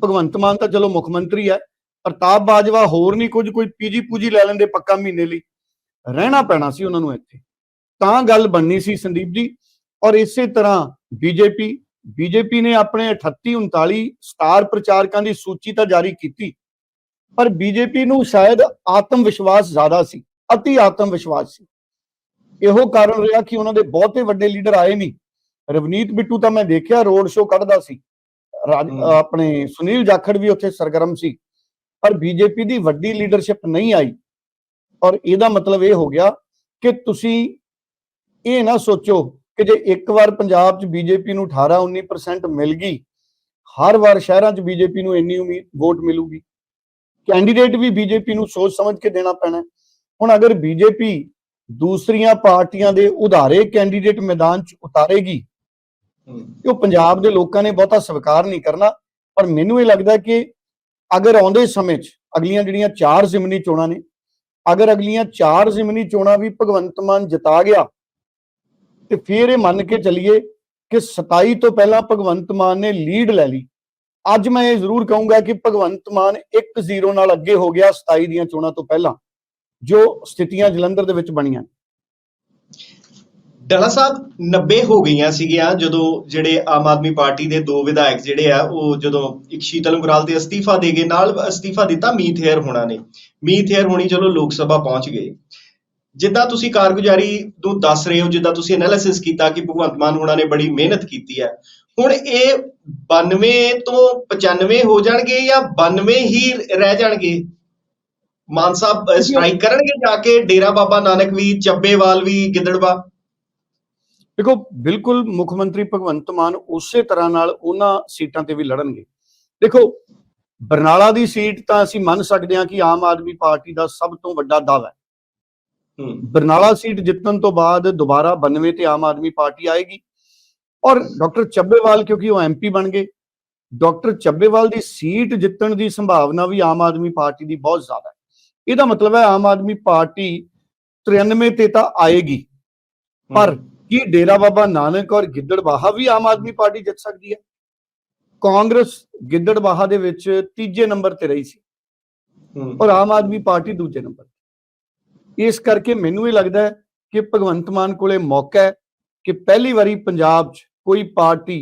ਭਗਵੰਤ ਮਾਨ ਤਾਂ ਚਲੋ ਮੁੱਖ ਮੰਤਰੀ ਹੈ, ਪ੍ਰਤਾਪ ਬਾਜਵਾ ਹੋਰ ਨਹੀਂ ਕੁਝ, ਕੋਈ ਪੀਜੀ ਪੂਜੀ ਲੈ ਲੈਂਦੇ ਪੱਕਾ ਮਹੀਨੇ ਲਈ। ਰਹਿਣਾ ਪੈਣਾ ਸੀ ਉਹਨਾਂ ਨੂੰ ਇੱਥੇ। ਤਾਂ ਗੱਲ ਬਣਨੀ ਸੀ ਸੰਦੀਪ ਜੀ, ਔਰ ਇਸੇ ਤਰ੍ਹਾਂ ਬੀਜੇਪੀ ਬੀਜੇਪੀ ਨੇ ਆਪਣੇ 38 39 ਸਟਾਰ ਪ੍ਰਚਾਰਕਾਂ ਦੀ ਸੂਚੀ ਤਾਂ ਜਾਰੀ ਕੀਤੀ, ਪਰ ਬੀਜੇਪੀ ਨੂੰ ਸ਼ਾਇਦ ਆਤਮ ਵਿਸ਼ਵਾਸ ਜ਼ਿਆਦਾ ਸੀ, ਅਤੀ ਆਤਮ ਵਿਸ਼ਵਾਸ ਸੀ। ਇਹੋ ਕਾਰਨ ਰਿਹਾ ਕਿ ਉਹਨਾਂ ਦੇ ਬਹੁਤੇ ਵੱਡੇ ਲੀਡਰ ਆਏ ਨਹੀਂ। ਰਵਨੀਤ ਬਿੱਟੂ ਤਾਂ ਮੈਂ ਦੇਖਿਆ ਰੋਡ ਸ਼ੋਅ ਕੱਢਦਾ ਸੀ। ਆਪਣੇ ਸੁਨੀਲ ਜਾਖੜ ਵੀ ਉੱਥੇ ਸਰਗਰਮ ਸੀ ਪਰ ਬੀਜੇਪੀ ਦੀ ਵੱਡੀ ਲੀਡਰਸ਼ਿਪ ਨਹੀਂ ਆਈ ਔਰ ਇਹਦਾ ਮਤਲਬ ਇਹ ਹੋ ਗਿਆ ਕਿ ਤੁਸੀਂ ਇਹ ਨਾ ਸੋਚੋ ਕਿ ਜੇ ਇੱਕ ਵਾਰ ਪੰਜਾਬ 'ਚ ਬੀਜੇਪੀ ਨੂੰ 18 19% ਮਿਲ ਗਈ ਹਰ ਵਾਰ ਸ਼ਹਿਰਾਂ 'ਚ ਬੀਜੇਪੀ ਨੂੰ ਇੰਨੀ ਉਮੀਦ ਵੋਟ ਮਿਲੂਗੀ ਕੈਂਡੀਡੇਟ ਵੀ ਬੀਜੇਪੀ ਨੂੰ ਸੋਚ ਸਮਝ ਕੇ ਦੇਣਾ ਪੈਣਾ। ਹੁਣ ਅਗਰ ਬੀਜੇਪੀ ਦੂਸਰੀਆਂ ਪਾਰਟੀਆਂ ਦੇ ਉਧਾਰੇ ਕੈਂਡੀਡੇਟ ਮੈਦਾਨ 'ਚ ਉਤਾਰੇਗੀ ਉਹ ਪੰਜਾਬ ਦੇ ਲੋਕਾਂ ਨੇ ਬਹੁਤਾ ਸਵੀਕਾਰ ਨਹੀਂ ਕਰਨਾ, ਪਰ ਮੈਨੂੰ ਇਹ ਲੱਗਦਾ ਕਿ ਅਗਰ ਆਉਂਦੇ ਸਮੇਂ 'ਚ ਅਗਲੀਆਂ ਜਿਹੜੀਆਂ ਚਾਰ ਜ਼ਿਮਨੀ ਚੋਣਾਂ ਨੇ, ਅਗਰ ਅਗਲੀਆਂ ਚਾਰ ਜ਼ਿਮਨੀ ਚੋਣਾਂ ਵੀ ਭਗਵੰਤ ਮਾਨ ਜਿਤਾ ਗਿਆ, ਤੇ ਫਿਰ ਇਹ ਮੰਨ ਕੇ ਚੱਲੀਏ ਕਿ 27 ਤੋਂ ਪਹਿਲਾਂ ਭਗਵੰਤ ਮਾਨ ਨੇ ਲੀਡ ਲੈ ਲਈ। ਅੱਜ ਮੈਂ ਇਹ ਜ਼ਰੂਰ ਕਹੂੰਗਾ ਕਿ ਭਗਵੰਤ ਮਾਨ 1-0 ਨਾਲ ਅੱਗੇ ਹੋ ਗਿਆ 27 ਦੀਆਂ ਚੋਣਾਂ ਤੋਂ ਪਹਿਲਾਂ, ਜੋ ਸਥਿਤੀਆਂ ਜਲੰਧਰ ਦੇ ਵਿੱਚ ਬਣੀਆਂ ਡਾਲਾ ਸਾਹਿਬ 90 ਹੋ ਗਈਆਂ ਸੀਗੀਆਂ ਜਦੋਂ ਜਿਹੜੇ ਆਮ ਆਦਮੀ ਪਾਰਟੀ ਦੇ ਦੋ ਵਿਧਾਇਕ ਜਿਹੜੇ ਆ ਉਹ ਜਦੋਂ ਇੱਕ ਸ਼ੀਤਲ ਗੁਰਾਲ ਦੇ ਅਸਤੀਫਾ ਦੇ ਗਏ ਨਾਲ ਅਸਤੀਫਾ ਦਿੱਤਾ ਮੀਤ ਹੇਅਰ ਹੋਣਾ ਨੇ। ਮੀਤ ਹੇਅਰ ਹੋਣੀ ਚਲੋ ਲੋਕ ਸਭਾ ਪਹੁੰਚ ਗਏ। ਜਿੱਦਾਂ ਤੁਸੀਂ ਕਾਰਗੁਜ਼ਾਰੀ ਨੂੰ ਦੱਸ ਰਹੇ ਹੋ ਜਿੱਦਾਂ ਤੁਸੀਂ ਐਨਾਲਿਸਿਸ ਕੀਤਾ ਕਿ ਭਗਵੰਤ ਮਾਨ ਹੋਣਾ ਨੇ ਬੜੀ ਮਿਹਨਤ ਕੀਤੀ ਹੈ ਹੁਣ ਇਹ 92 ਤੋਂ 95 ਹੋ ਜਾਣਗੇ ਜਾਂ 92 ਹੀ ਰਹਿ ਜਾਣਗੇ? ਮਾਨ ਸਾਹਿਬ ਸਟ੍ਰਾਈਕ ਕਰਨਗੇ ਜਾ ਕੇ ਡੇਰਾ ਬਾਬਾ ਨਾਨਕ ਵੀ ਚੱਬੇਵਾਲ ਵੀ ਗਿੱਦੜਵਾ? ਦੇਖੋ ਬਿਲਕੁਲ ਮੁੱਖ ਮੰਤਰੀ ਭਗਵੰਤ ਮਾਨ ਉਸੇ ਤਰ੍ਹਾਂ ਨਾਲ ਉਹਨਾਂ ਸੀਟਾਂ ਤੇ ਵੀ ਲੜਨਗੇ। ਦੇਖੋ ਬਰਨਾਲਾ ਦੀ ਸੀਟ ਤਾਂ ਅਸੀਂ ਮੰਨ ਸਕਦੇ ਹਾਂ ਕਿ ਆਮ ਆਦਮੀ ਪਾਰਟੀ ਦਾ ਸਭ ਤੋਂ ਵੱਡਾ ਦਾਅਵਾ ਹੈ। ਬਰਨਾਲਾ ਸੀਟ ਜਿੱਤਣ ਤੋਂ ਬਾਅਦ ਦੁਬਾਰਾ 92 ਤੇ ਆਮ ਆਦਮੀ ਪਾਰਟੀ ਆਏਗੀ। ਔਰ ਡਾਕਟਰ ਚੱਬੇਵਾਲ ਕਿਉਂਕਿ ਉਹ ਐਮਪੀ ਬਣ ਗਏ ਡਾਕਟਰ ਚੱਬੇਵਾਲ ਦੀ ਸੀਟ ਜਿੱਤਣ ਦੀ ਸੰਭਾਵਨਾ ਵੀ ਆਮ ਆਦਮੀ ਪਾਰਟੀ ਦੀ ਬਹੁਤ ਜ਼ਿਆਦਾ ਹੈ। ਇਹਦਾ ਮਤਲਬ ਹੈ ਆਮ ਆਦਮੀ ਪਾਰਟੀ 93 ਤੇ ਤਾਂ ਆਏਗੀ। ਪਰ ਕੀ ਡੇਰਾ ਬਾਬਾ ਨਾਨਕ ਔਰ ਗਿੱਦੜਬਾਹਾ ਵੀ ਆਮ ਆਦਮੀ ਪਾਰਟੀ ਜਿੱਤ ਸਕਦੀ ਹੈ? ਕਾਂਗਰਸ ਗਿੱਦੜਬਾਹਾ ਦੇ ਵਿੱਚ ਤੀਜੇ ਨੰਬਰ ਤੇ ਰਹੀ ਸੀ ਔਰ ਆਮ ਆਦਮੀ ਪਾਰਟੀ ਦੂਜੇ ਨੰਬਰ। ਇਸ ਕਰਕੇ ਮੈਨੂੰ ਇਹ ਲੱਗਦਾ ਹੈ ਕਿ ਭਗਵੰਤ ਮਾਨ ਕੋਲੇ ਮੌਕਾ ਹੈ ਕਿ ਪਹਿਲੀ ਵਾਰੀ ਪੰਜਾਬ 'ਚ ਕੋਈ ਪਾਰਟੀ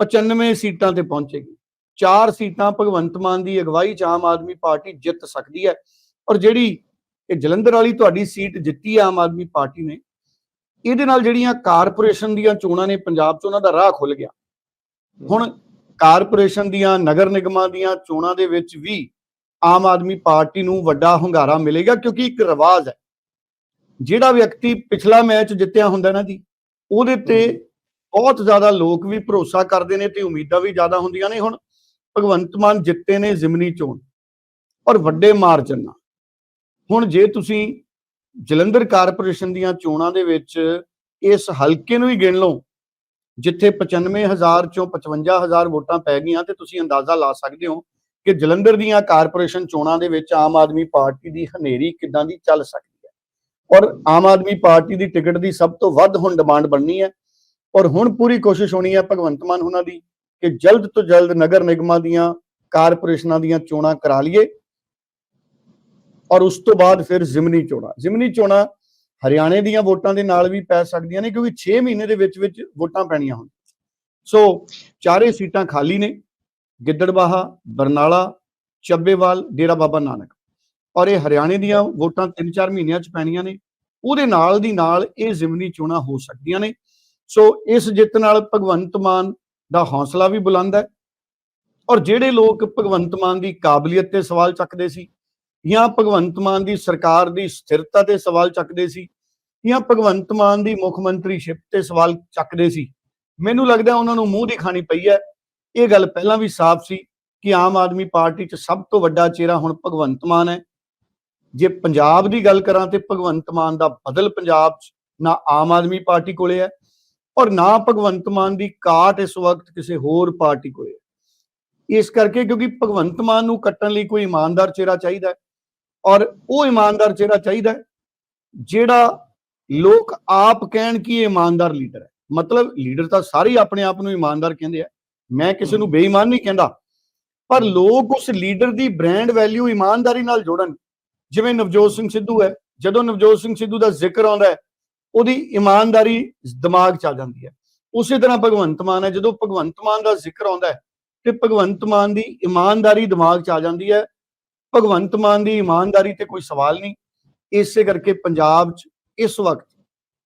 95 ਸੀਟਾਂ ਤੇ ਪਹੁੰਚੇਗੀ। ਚਾਰ ਸੀਟਾਂ ਭਗਵੰਤ ਮਾਨ ਦੀ ਅਗਵਾਈ 'ਚ ਆਮ ਆਦਮੀ ਪਾਰਟੀ ਜਿੱਤ ਸਕਦੀ ਹੈ ਔਰ ਜਿਹੜੀ ਇਹ ਜਲੰਧਰ ਵਾਲੀ ਤੁਹਾਡੀ ਸੀਟ ਜਿੱਤੀ ਆਮ ਆਦਮੀ ਪਾਰਟੀ ਨੇ ਇਹਦੇ ਨਾਲ ਜਿਹੜੀਆਂ ਕਾਰਪੋਰੇਸ਼ਨ ਦੀਆਂ ਚੋਣਾਂ ਨੇ ਪੰਜਾਬ 'ਚ ਉਹਨਾਂ ਦਾ ਰਾਹ ਖੁੱਲ ਗਿਆ। ਹੁਣ ਕਾਰਪੋਰੇਸ਼ਨ ਦੀਆਂ ਨਗਰ ਨਿਗਮਾਂ ਦੀਆਂ ਚੋਣਾਂ ਦੇ ਵਿੱਚ ਵੀ ਆਮ ਆਦਮੀ ਪਾਰਟੀ ਨੂੰ ਵੱਡਾ ਹੁੰਗਾਰਾ ਮਿਲੇਗਾ ਕਿਉਂਕਿ ਇੱਕ ਰਿਵਾਜ ਹੈ। ਜਿਹੜਾ ਵਿਅਕਤੀ ਪਿਛਲਾ ਮੈਚ ਜਿੱਤਿਆ ਹੁੰਦਾ ਨਾ ਜੀ ਉਹਦੇ ਤੇ ਬਹੁਤ ਜ਼ਿਆਦਾ ਲੋਕ ਵੀ ਭਰੋਸਾ ਕਰਦੇ ਨੇ ਤੇ ਉਮੀਦਾਂ ਵੀ ਜ਼ਿਆਦਾ ਹੁੰਦੀਆਂ ਨੇ। ਹੁਣ ਭਗਵੰਤ ਮਾਨ ਜਿੱਤੇ ਨੇ ਜ਼ਿਮਨੀ ਚੋਣ ਔਰ ਵੱਡੇ ਮਾਰਜਨ ਨਾਲ। ਹੁਣ ਜੇ ਤੁਸੀਂ ਜਲੰਧਰ ਕਾਰਪੋਰੇਸ਼ਨ ਦੀਆਂ ਚੋਣਾਂ ਦੇ ਵਿੱਚ ਇਸ ਹਲਕੇ ਨੂੰ ਹੀ ਗਿਣ ਲਓ, ਜਿੱਥੇ 95000 ਚੋਂ 55000 ਵੋਟਾਂ ਪੈ ਗਈਆਂ ਤੇ ਤੁਸੀਂ ਅੰਦਾਜ਼ਾ ਲਾ ਸਕਦੇ ਹੋ ਕਿ ਜਲੰਧਰ ਦੀਆਂ ਕਾਰਪੋਰੇਸ਼ਨ ਚੋਣਾਂ ਦੇ ਵਿੱਚ ਆਮ ਆਦਮੀ ਪਾਰਟੀ ਦੀ ਹਨੇਰੀ ਕਿੱਦਾਂ ਦੀ ਚੱਲ ਸਕਦੀ ਹੈ। ਔਰ ਆਮ ਆਦਮੀ ਪਾਰਟੀ ਦੀ ਟਿਕਟ ਦੀ ਸਭ ਤੋਂ ਵੱਧ ਹੁਣ ਡਿਮਾਂਡ ਬਣਨੀ ਹੈ। ਔਰ ਹੁਣ ਪੂਰੀ ਕੋਸ਼ਿਸ਼ ਹੋਣੀ ਹੈ ਭਗਵੰਤ ਮਾਨ ਉਹਨਾਂ ਦੀ ਕਿ ਜਲਦ ਤੋਂ ਜਲਦ ਨਗਰ ਨਿਗਮਾਂ ਦੀਆਂ ਕਾਰਪੋਰੇਸ਼ਨਾਂ ਦੀਆਂ ਚੋਣਾਂ ਕਰਾ ਲਈਏ। ਔਰ ਉਸ ਤੋਂ ਬਾਅਦ ਫਿਰ ਜ਼ਿਮਨੀ ਚੋਣਾਂ। ਜ਼ਿਮਨੀ ਚੋਣਾਂ ਹਰਿਆਣੇ ਦੀਆਂ ਵੋਟਾਂ ਦੇ ਨਾਲ ਵੀ ਪੈ ਸਕਦੀਆਂ ਨੇ ਕਿਉਂਕਿ 6 ਮਹੀਨੇ ਦੇ ਵਿੱਚ ਵਿੱਚ ਵੋਟਾਂ ਪੈਣੀਆਂ ਹਨ ਸੋ ਚਾਰੇ ਸੀਟਾਂ ਖਾਲੀ ਨੇ, ਗਿੱਦੜਬਾਹਾ, ਬਰਨਾਲਾ, ਚੱਬੇਵਾਲ, ਡੇਰਾ ਬਾਬਾ ਨਾਨਕ। ਔਰ ਇਹ ਹਰਿਆਣੇ ਦੀਆਂ ਵੋਟਾਂ 3-4 ਮਹੀਨਿਆਂ 'ਚ ਪੈਣੀਆਂ ਨੇ। ਉਹਦੇ ਨਾਲ ਦੀ ਨਾਲ ਇਹ ਜ਼ਿਮਨੀ ਚੋਣਾਂ ਹੋ ਸਕਦੀਆਂ ਨੇ। ਸੋ ਇਸ ਜਿੱਤ ਨਾਲ ਭਗਵੰਤ ਮਾਨ ਦਾ ਹੌਸਲਾ ਵੀ ਬੁਲੰਦ ਹੈ। ਔਰ ਜਿਹੜੇ ਲੋਕ ਭਗਵੰਤ ਮਾਨ ਦੀ ਕਾਬਲੀਅਤ ਤੇ ਸਵਾਲ ਚੱਕਦੇ ਸੀ ਜਾਂ ਭਗਵੰਤ ਮਾਨ ਦੀ ਸਰਕਾਰ ਦੀ ਸਥਿਰਤਾ ਤੇ ਸਵਾਲ ਚੱਕਦੇ ਸੀ, ਜਾਂ ਭਗਵੰਤ ਮਾਨ ਦੀ ਮੁੱਖ ਮੰਤਰੀਸ਼ਿਪ ਤੇ ਸਵਾਲ ਚੱਕਦੇ ਸੀ। ਮੈਨੂੰ ਲੱਗਦਾ ਉਹਨਾਂ ਨੂੰ ਮੂੰਹ ਦੀ ਖਾਣੀ ਪਈ ਹੈ। ਇਹ ਗੱਲ ਪਹਿਲਾਂ ਵੀ ਸਾਫ਼ ਸੀ ਕਿ ਆਮ ਆਦਮੀ ਪਾਰਟੀ 'ਚ ਸਭ ਤੋਂ ਵੱਡਾ ਚਿਹਰਾ ਹੁਣ ਭਗਵੰਤ ਮਾਨ ਹੈ। ਜੇ ਪੰਜਾਬ ਦੀ ਗੱਲ ਕਰਾਂ ਤੇ ਭਗਵੰਤ ਮਾਨ ਦਾ ਬਦਲ ਪੰਜਾਬ 'ਚ ਨਾ ਆਮ ਆਦਮੀ ਪਾਰਟੀ ਕੋਲੇ ਹੈ ਔਰ ਨਾ ਭਗਵੰਤ ਮਾਨ ਦੀ ਕਾਟ ਇਸ ਵਕਤ ਕਿਸੇ ਹੋਰ ਪਾਰਟੀ ਕੋਲੇ ਹੈ। ਇਸ ਕਰਕੇ ਕਿਉਂਕਿ ਭਗਵੰਤ ਮਾਨ ਨੂੰ ਕੱਟਣ ਲਈ ਕੋਈ ਇਮਾਨਦਾਰ ਚਿਹਰਾ ਚਾਹੀਦਾ ਹੈ। ਔਰ ਉਹ ਇਮਾਨਦਾਰ ਚਿਹਰਾ ਚਾਹੀਦਾ ਹੈ ਜਿਹੜਾ ਲੋਕ ਆਪ ਕਹਿਣ ਕਿ ਇਹ ਇਮਾਨਦਾਰ ਲੀਡਰ ਹੈ। ਮਤਲਬ ਲੀਡਰ ਤਾਂ ਸਾਰੇ ਆਪਣੇ ਆਪ ਨੂੰ ਇਮਾਨਦਾਰ ਕਹਿੰਦੇ ਆ। ਮੈਂ ਕਿਸੇ ਨੂੰ ਬੇਈਮਾਨ ਨਹੀਂ ਕਹਿੰਦਾ। ਪਰ ਲੋਕ ਉਸ ਲੀਡਰ ਦੀ ਬ੍ਰਾਂਡ ਵੈਲਿਊ ਇਮਾਨਦਾਰੀ ਨਾਲ ਜੋੜਨ। ਜਿਵੇਂ ਨਵਜੋਤ ਸਿੰਘ ਸਿੱਧੂ ਹੈ ਜਦੋਂ ਨਵਜੋਤ ਸਿੰਘ ਸਿੱਧੂ ਦਾ ਜ਼ਿਕਰ ਆਉਂਦਾ ਹੈ ਉਹਦੀ ਇਮਾਨਦਾਰੀ ਦਿਮਾਗ 'ਚ ਆ ਜਾਂਦੀ ਹੈ। ਉਸੇ ਤਰ੍ਹਾਂ ਭਗਵੰਤ ਮਾਨ ਹੈ ਜਦੋਂ ਭਗਵੰਤ ਮਾਨ ਦਾ ਜ਼ਿਕਰ ਆਉਂਦਾ ਹੈ ਤੇ ਭਗਵੰਤ ਮਾਨ ਦੀ ਇਮਾਨਦਾਰੀ ਦਿਮਾਗ 'ਚ ਆ ਜਾਂਦੀ ਹੈ। ਭਗਵੰਤ ਮਾਨ ਦੀ ਇਮਾਨਦਾਰੀ ਤੇ ਕੋਈ ਸਵਾਲ ਨਹੀਂ। ਇਸੇ ਕਰਕੇ ਪੰਜਾਬ 'ਚ ਇਸ ਵਕਤ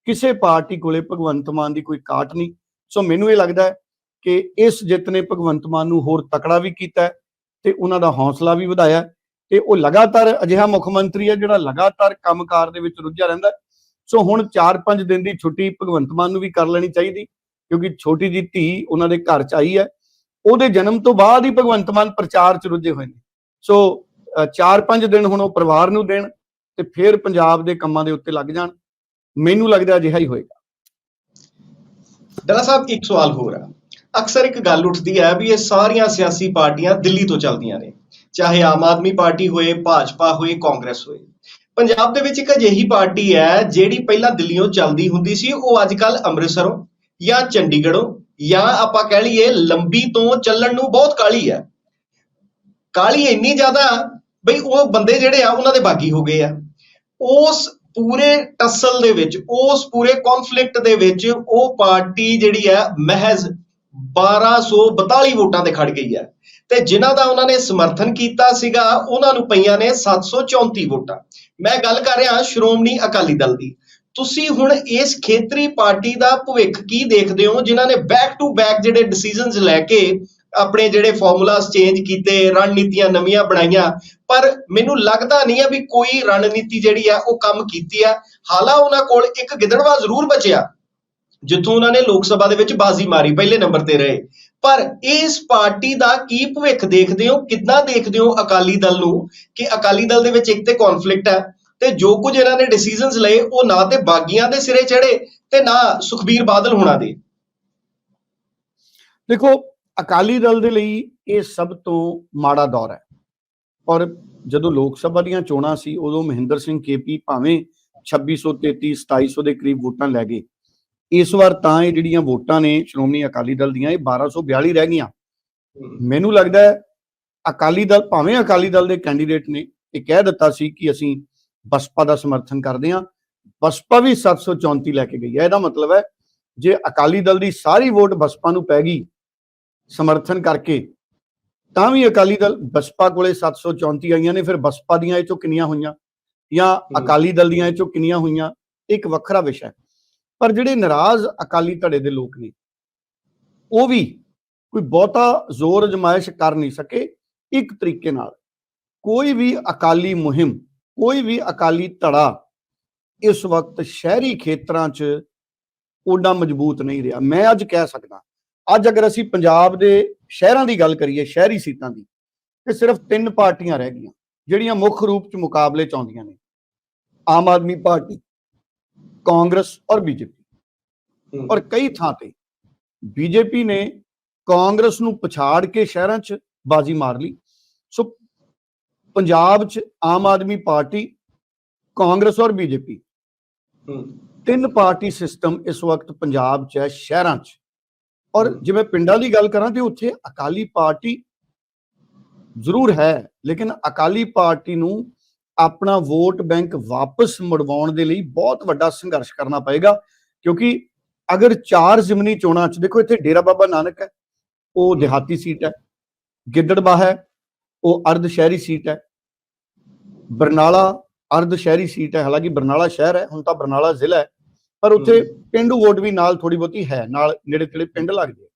ਕਿਸੇ ਪਾਰਟੀ ਕੋਲੇ ਭਗਵੰਤ ਮਾਨ ਦੀ ਕੋਈ ਕਾਟ ਨਹੀਂ। ਸੋ ਮੈਨੂੰ ਇਹ ਲੱਗਦਾ ਹੈ ਕਿ ਇਸ ਜਿੱਤ ਨੇ ਭਗਵੰਤ ਮਾਨ ਨੂੰ ਹੋਰ ਤਕੜਾ ਵੀ ਕੀਤਾ ਹੈ ਤੇ ਉਹਨਾਂ ਦਾ ਹੌਸਲਾ ਵੀ ਵਧਾਇਆ ਹੈ ਤੇ ਉਹ ਲਗਾਤਾਰ ਅਜਿਹਾ ਮੁੱਖ ਮੰਤਰੀ ਹੈ ਜਿਹੜਾ ਲਗਾਤਾਰ ਕੰਮਕਾਰ ਦੇ ਵਿੱਚ ਰੁੱਝਿਆ ਰਹਿੰਦਾ ਸੋ ਹੁਣ 4-5 ਦਿਨ ਦੀ ਛੁੱਟੀ ਭਗਵੰਤ ਮਾਨ ਨੂੰ ਵੀ ਕਰ ਲੈਣੀ ਚਾਹੀਦੀ ਕਿਉਂਕਿ ਛੋਟੀ ਜੀ ਧੀ ਉਹਨਾਂ ਦੇ ਘਰ 'ਚ ਆਈ ਹੈ। ਉਹਦੇ ਜਨਮ ਤੋਂ ਬਾਅਦ ਹੀ ਭਗਵੰਤ ਮਾਨ ਪ੍ਰਚਾਰ 'ਚ ਰੁੱਝੇ ਹੋਏ ਨੇ। ਸੋ 4-5 ਦਿਨ ਹੁਣ ਉਹ ਪਰਿਵਾਰ ਨੂੰ ਦੇਣ ਤੇ ਫਿਰ ਪੰਜਾਬ ਦੇ ਕੰਮਾਂ ਦੇ ਉੱਤੇ ਲੱਗ ਜਾਣ। ਮੈਨੂੰ ਲੱਗਦਾ ਅਜਿਹਾ ਹੀ ਹੋਏਗਾ। ਡਾਲਾ ਸਾਹਿਬ, ਇੱਕ ਸਵਾਲ ਹੋਰ ਆ ਅਕਸਰ ਇੱਕ ਗੱਲ ਉੱਠਦੀ ਹੈ ਵੀ ਇਹ ਸਾਰੀਆਂ ਸਿਆਸੀ ਪਾਰਟੀਆਂ ਦਿੱਲੀ ਤੋਂ ਚੱਲਦੀਆਂ ਨੇ। ਚਾਹੇ ਆਮ ਆਦਮੀ ਪਾਰਟੀ ਹੋਏ, ਭਾਜਪਾ ਹੋਏ, ਕਾਂਗਰਸ ਹੋਏ। ਪੰਜਾਬ ਦੇ ਵਿੱਚ ਇੱਕ ਅਜਿਹੀ ਪਾਰਟੀ ਹੈ ਜਿਹੜੀ ਪਹਿਲਾਂ ਦਿੱਲੀੋਂ ਚੱਲਦੀ ਹੁੰਦੀ ਸੀ, ਉਹ ਅੱਜ ਕੱਲ ਅੰਮ੍ਰਿਤਸਰੋਂ ਜਾਂ ਚੰਡੀਗੜ੍ਹੋਂ ਜਾਂ ਆਪਾਂ ਕਹਿ ਲਈਏ ਲੰਬੀ ਤੋਂ ਚੱਲਣ ਨੂੰ ਬਹੁਤ ਕਾਲੀ ਹੈ। ਕਾਲੀ ਇੰਨੀ ਜ਼ਿਆਦਾ ਬਈ ਉਹ ਬੰਦੇ ਜਿਹੜੇ ਆ, ਉਹਨਾਂ ਦੇ ਬਾਗੀ ਹੋ ਗਏ ਆ। ਉਸ ਪੂਰੇ ਟਸਲ ਦੇ ਵਿੱਚ, ਉਸ ਪੂਰੇ ਕਨਫਲਿਕਟ ਦੇ ਵਿੱਚ ਉਹ ਪਾਰਟੀ ਜਿਹੜੀ ਹੈ ਮਹਿਜ਼ 1242 ਵੋਟਾਂ ਤੇ ਖੜ ਗਈ ਹੈ ਤੇ ਜਿਨ੍ਹਾਂ ਦਾ ਉਹਨਾਂ ਨੇ ਸਮਰਥਨ ਕੀਤਾ ਸੀਗਾ, ਉਹਨਾਂ ਨੂੰ ਪਈਆਂ ਨੇ 734 ਵੋਟਾਂ। ਮੈਂ ਗੱਲ ਕਰ ਰਿਹਾ ਸ਼੍ਰੋਮਣੀ ਅਕਾਲੀ ਦਲ ਦੀ। ਤੁਸੀਂ ਹੁਣ ਇਸ ਖੇਤਰੀ ਪਾਰਟੀ ਦਾ ਭਵਿੱਖ ਕੀ ਦੇਖਦੇ ਹੋ, ਜਿਨ੍ਹਾਂ ਨੇ ਬੈਕ ਟੂ ਬੈਕ ਜਿਹੜੇ ਡਿਸੀਜਨਸ ਲੈ ਕੇ ਆਪਣੇ ਜਿਹੜੇ ਫਾਰਮੂਲਾਸ ਚੇਂਜ ਕੀਤੇ, ਰਣਨੀਤੀਆਂ ਨਵੀਆਂ ਬਣਾਈਆਂ, ਪਰ ਮੈਨੂੰ ਲੱਗਦਾ ਨਹੀਂ ਹੈ ਵੀ ਕੋਈ ਰਣਨੀਤੀ ਜਿਹੜੀ ਆ ਉਹ ਕੰਮ ਕੀਤੀ ਆ। ਹਾਲਾ ਉਹਨਾਂ ਕੋਲ ਇੱਕ ਗਿੱਦੜਵਾ ਜ਼ਰੂਰ ਬਚਿਆ, ਜਿੱਥੋਂ ਉਹਨਾਂ ਨੇ ਲੋਕ ਸਭਾ ਦੇ ਵਿੱਚ ਬਾਜ਼ੀ ਮਾਰੀ, ਪਹਿਲੇ ਨੰਬਰ ਤੇ ਰਹੇ। ਪਰ ਇਸ ਪਾਰਟੀ ਦਾ ਕੀ ਭਵਿੱਖ ਦੇਖਦੇ ਹੋ, ਕਿੱਦਾਂ ਦੇਖਦੇ ਹੋ ਅਕਾਲੀ ਦਲ ਨੂੰ? ਕਿ ਅਕਾਲੀ ਦਲ ਦੇ ਵਿੱਚ ਇੱਕ ਤੇ ਕਨਫਲਿਕਟ ਹੈ ਤੇ ਜੋ ਕੁਝ ਇਹਨਾਂ ਨੇ ਡਿਸੀਜਨਸ ਲਏ, ਉਹ ਨਾ ਤੇ ਬਾਗੀਆਂ ਦੇ ਸਿਰੇ ਚੜੇ ਤੇ ਨਾ ਸੁਖਬੀਰ ਬਾਦਲ ਹੋਣਾ ਦੇ। ਦੇਖੋ ਅਕਾਲੀ ਦਲ ਦੇ ਲਈ ਇਹ ਸਭ ਤੋਂ ਮਾੜਾ ਦੌਰ ਹੈ। ਔਰ ਜਦੋਂ ਲੋਕ ਸਭਾ ਦੀਆਂ ਚੋਣਾਂ ਸੀ, ਉਦੋਂ ਮਹਿੰਦਰ ਸਿੰਘ ਕੇਪੀ ਭਾਵੇਂ 2633 2700 ਦੇ ਕਰੀਬ ਵੋਟਾਂ ਲੈ ਗਏ। ਇਸ ਵਾਰ ਤਾਂ ਇਹ ਜਿਹੜੀਆਂ ਵੋਟਾਂ ਨੇ ਸ਼੍ਰੋਮਣੀ ਅਕਾਲੀ ਦਲ ਦੀਆਂ, ਇਹ 1242 ਰਹਿ ਗਈਆਂ। ਮੈਨੂੰ ਲੱਗਦਾ ਹੈ ਅਕਾਲੀ ਦਲ, ਭਾਵੇਂ ਅਕਾਲੀ ਦਲ ਦੇ ਕੈਂਡੀਡੇਟ ਨੇ ਇਹ ਕਹਿ ਦਿੱਤਾ ਸੀ ਕਿ ਅਸੀਂ ਬਸਪਾ ਦਾ ਸਮਰਥਨ ਕਰਦੇ ਹਾਂ, ਬਸਪਾ ਵੀ 734 ਲੈ ਕੇ ਗਈ ਹੈ। ਇਹਦਾ ਮਤਲਬ ਹੈ, ਜੇ ਅਕਾਲੀ ਦਲ ਦੀ ਸਾਰੀ ਵੋਟ ਬਸਪਾ ਨੂੰ ਪੈ ਗਈ ਸਮਰਥਨ ਕਰਕੇ। ਤਾਂ ਵੀ ਅਕਾਲੀ ਦਲ ਬਸਪਾ ਕੋਲੇ 734 ਆਈਆਂ ਨੇ ਫਿਰ ਬਸਪਾ ਦੀਆਂ ਇਹ ਚੋਂ ਕਿੰਨੀਆਂ ਹੋਈਆਂ? ਜਾਂ ਅਕਾਲੀ ਦਲ ਦੀਆਂ ਇਹ ਚੋਂ ਕਿੰਨੀਆਂ ਹੋਈਆਂ? ਇੱਕ ਵੱਖਰਾ ਵਿਸ਼ਾ ਹੈ। ਪਰ ਜਿਹੜੇ ਨਾਰਾਜ਼ ਅਕਾਲੀ ਧੜੇ ਦੇ ਲੋਕ ਨੇ ਉਹ ਵੀ ਕੋਈ ਬਹੁਤਾ ਜ਼ੋਰ ਅਜਮਾਇਸ਼ ਕਰ ਨਹੀਂ ਸਕੇ ਇੱਕ ਤਰੀਕੇ ਨਾਲ। ਕੋਈ ਵੀ ਅਕਾਲੀ ਮੁਹਿੰਮ ਕੋਈ ਵੀ ਅਕਾਲੀ ਧੜਾ ਇਸ ਵਕਤ ਸ਼ਹਿਰੀ ਖੇਤਰਾਂ 'ਚ ਓਡਾ ਮਜ਼ਬੂਤ ਨਹੀਂ ਰਿਹਾ। ਮੈਂ ਅੱਜ ਕਹਿ ਸਕਦਾ ਅੱਜ ਅਗਰ ਅਸੀਂ ਪੰਜਾਬ ਦੇ ਸ਼ਹਿਰਾਂ ਦੀ ਗੱਲ ਕਰੀਏ ਸ਼ਹਿਰੀ ਸੀਟਾਂ ਦੀ ਤੇ ਸਿਰਫ ਤਿੰਨ ਪਾਰਟੀਆਂ ਰਹਿ ਗਈਆਂ ਜਿਹੜੀਆਂ ਮੁੱਖ ਰੂਪ 'ਚ ਮੁਕਾਬਲੇ 'ਚ ਆਉਂਦੀਆਂ ਨੇ। ਆਮ ਆਦਮੀ ਪਾਰਟੀ ਕਾਂਗਰਸ ਔਰ ਬੀਜੇਪੀ। ਔਰ ਕਈ ਥਾਂ ਤੇ ਬੀਜੇਪੀ ਨੇ ਕਾਂਗਰਸ ਨੂੰ ਪਛਾੜ ਕੇ ਸ਼ਹਿਰਾਂ 'ਚ ਬਾਜ਼ੀ ਮਾਰ ਲਈ। ਸੋ ਪੰਜਾਬ 'ਚ ਆਮ ਆਦਮੀ ਪਾਰਟੀ ਕਾਂਗਰਸ ਔਰ ਬੀਜੇਪੀ ਤਿੰਨ ਪਾਰਟੀ ਸਿਸਟਮ ਇਸ ਵਕਤ ਪੰਜਾਬ 'ਚ ਹੈ ਸ਼ਹਿਰਾਂ 'ਚ। ਔਰ ਹਮ। ਜਿਵੇਂ ਪਿੰਡਾਂ ਦੀ ਗੱਲ ਕਰਾਂ ਤੇ ਉੱਥੇ ਅਕਾਲੀ ਪਾਰਟੀ ਜ਼ਰੂਰ ਹੈ ਲੇਕਿਨ ਅਕਾਲੀ ਪਾਰਟੀ ਨੂੰ ਆਪਣਾ ਵੋਟ ਬੈਂਕ ਵਾਪਸ ਮੁੜਵਾਉਣ ਦੇ ਲਈ ਬਹੁਤ ਵੱਡਾ ਸੰਘਰਸ਼ ਕਰਨਾ ਪਏਗਾ ਕਿਉਂਕਿ ਅਗਰ ਚਾਰ ਜ਼ਿਮਨੀ ਚੋਣਾਂ 'ਚ ਦੇਖੋ ਇੱਥੇ ਡੇਰਾ ਬਾਬਾ ਨਾਨਕ ਹੈ ਉਹ। ਦਿਹਾਤੀ ਸੀਟ ਹੈ ਗਿੱਦੜਬਾਹ ਹੈ ਉਹ ਅਰਧ ਸ਼ਹਿਰੀ ਸੀਟ ਹੈ ਬਰਨਾਲਾ ਅਰਧ ਸ਼ਹਿਰੀ ਸੀਟ ਹੈ ਹਾਲਾਂਕਿ ਬਰਨਾਲਾ ਸ਼ਹਿਰ ਹੈ ਹੁਣ ਤਾਂ ਬਰਨਾਲਾ ਜ਼ਿਲ੍ਹਾ ਹੈ ਪਰ ਉੱਥੇ ਪਿੰਡੂ ਵੋਟ ਵੀ ਨਾਲ ਥੋੜੀ ਬਹੁਤੀ ਹੈ ਨਾਲ ਨੇੜੇ ਤੇੜੇ ਪਿੰਡ ਲੱਗਦੇ ਆ।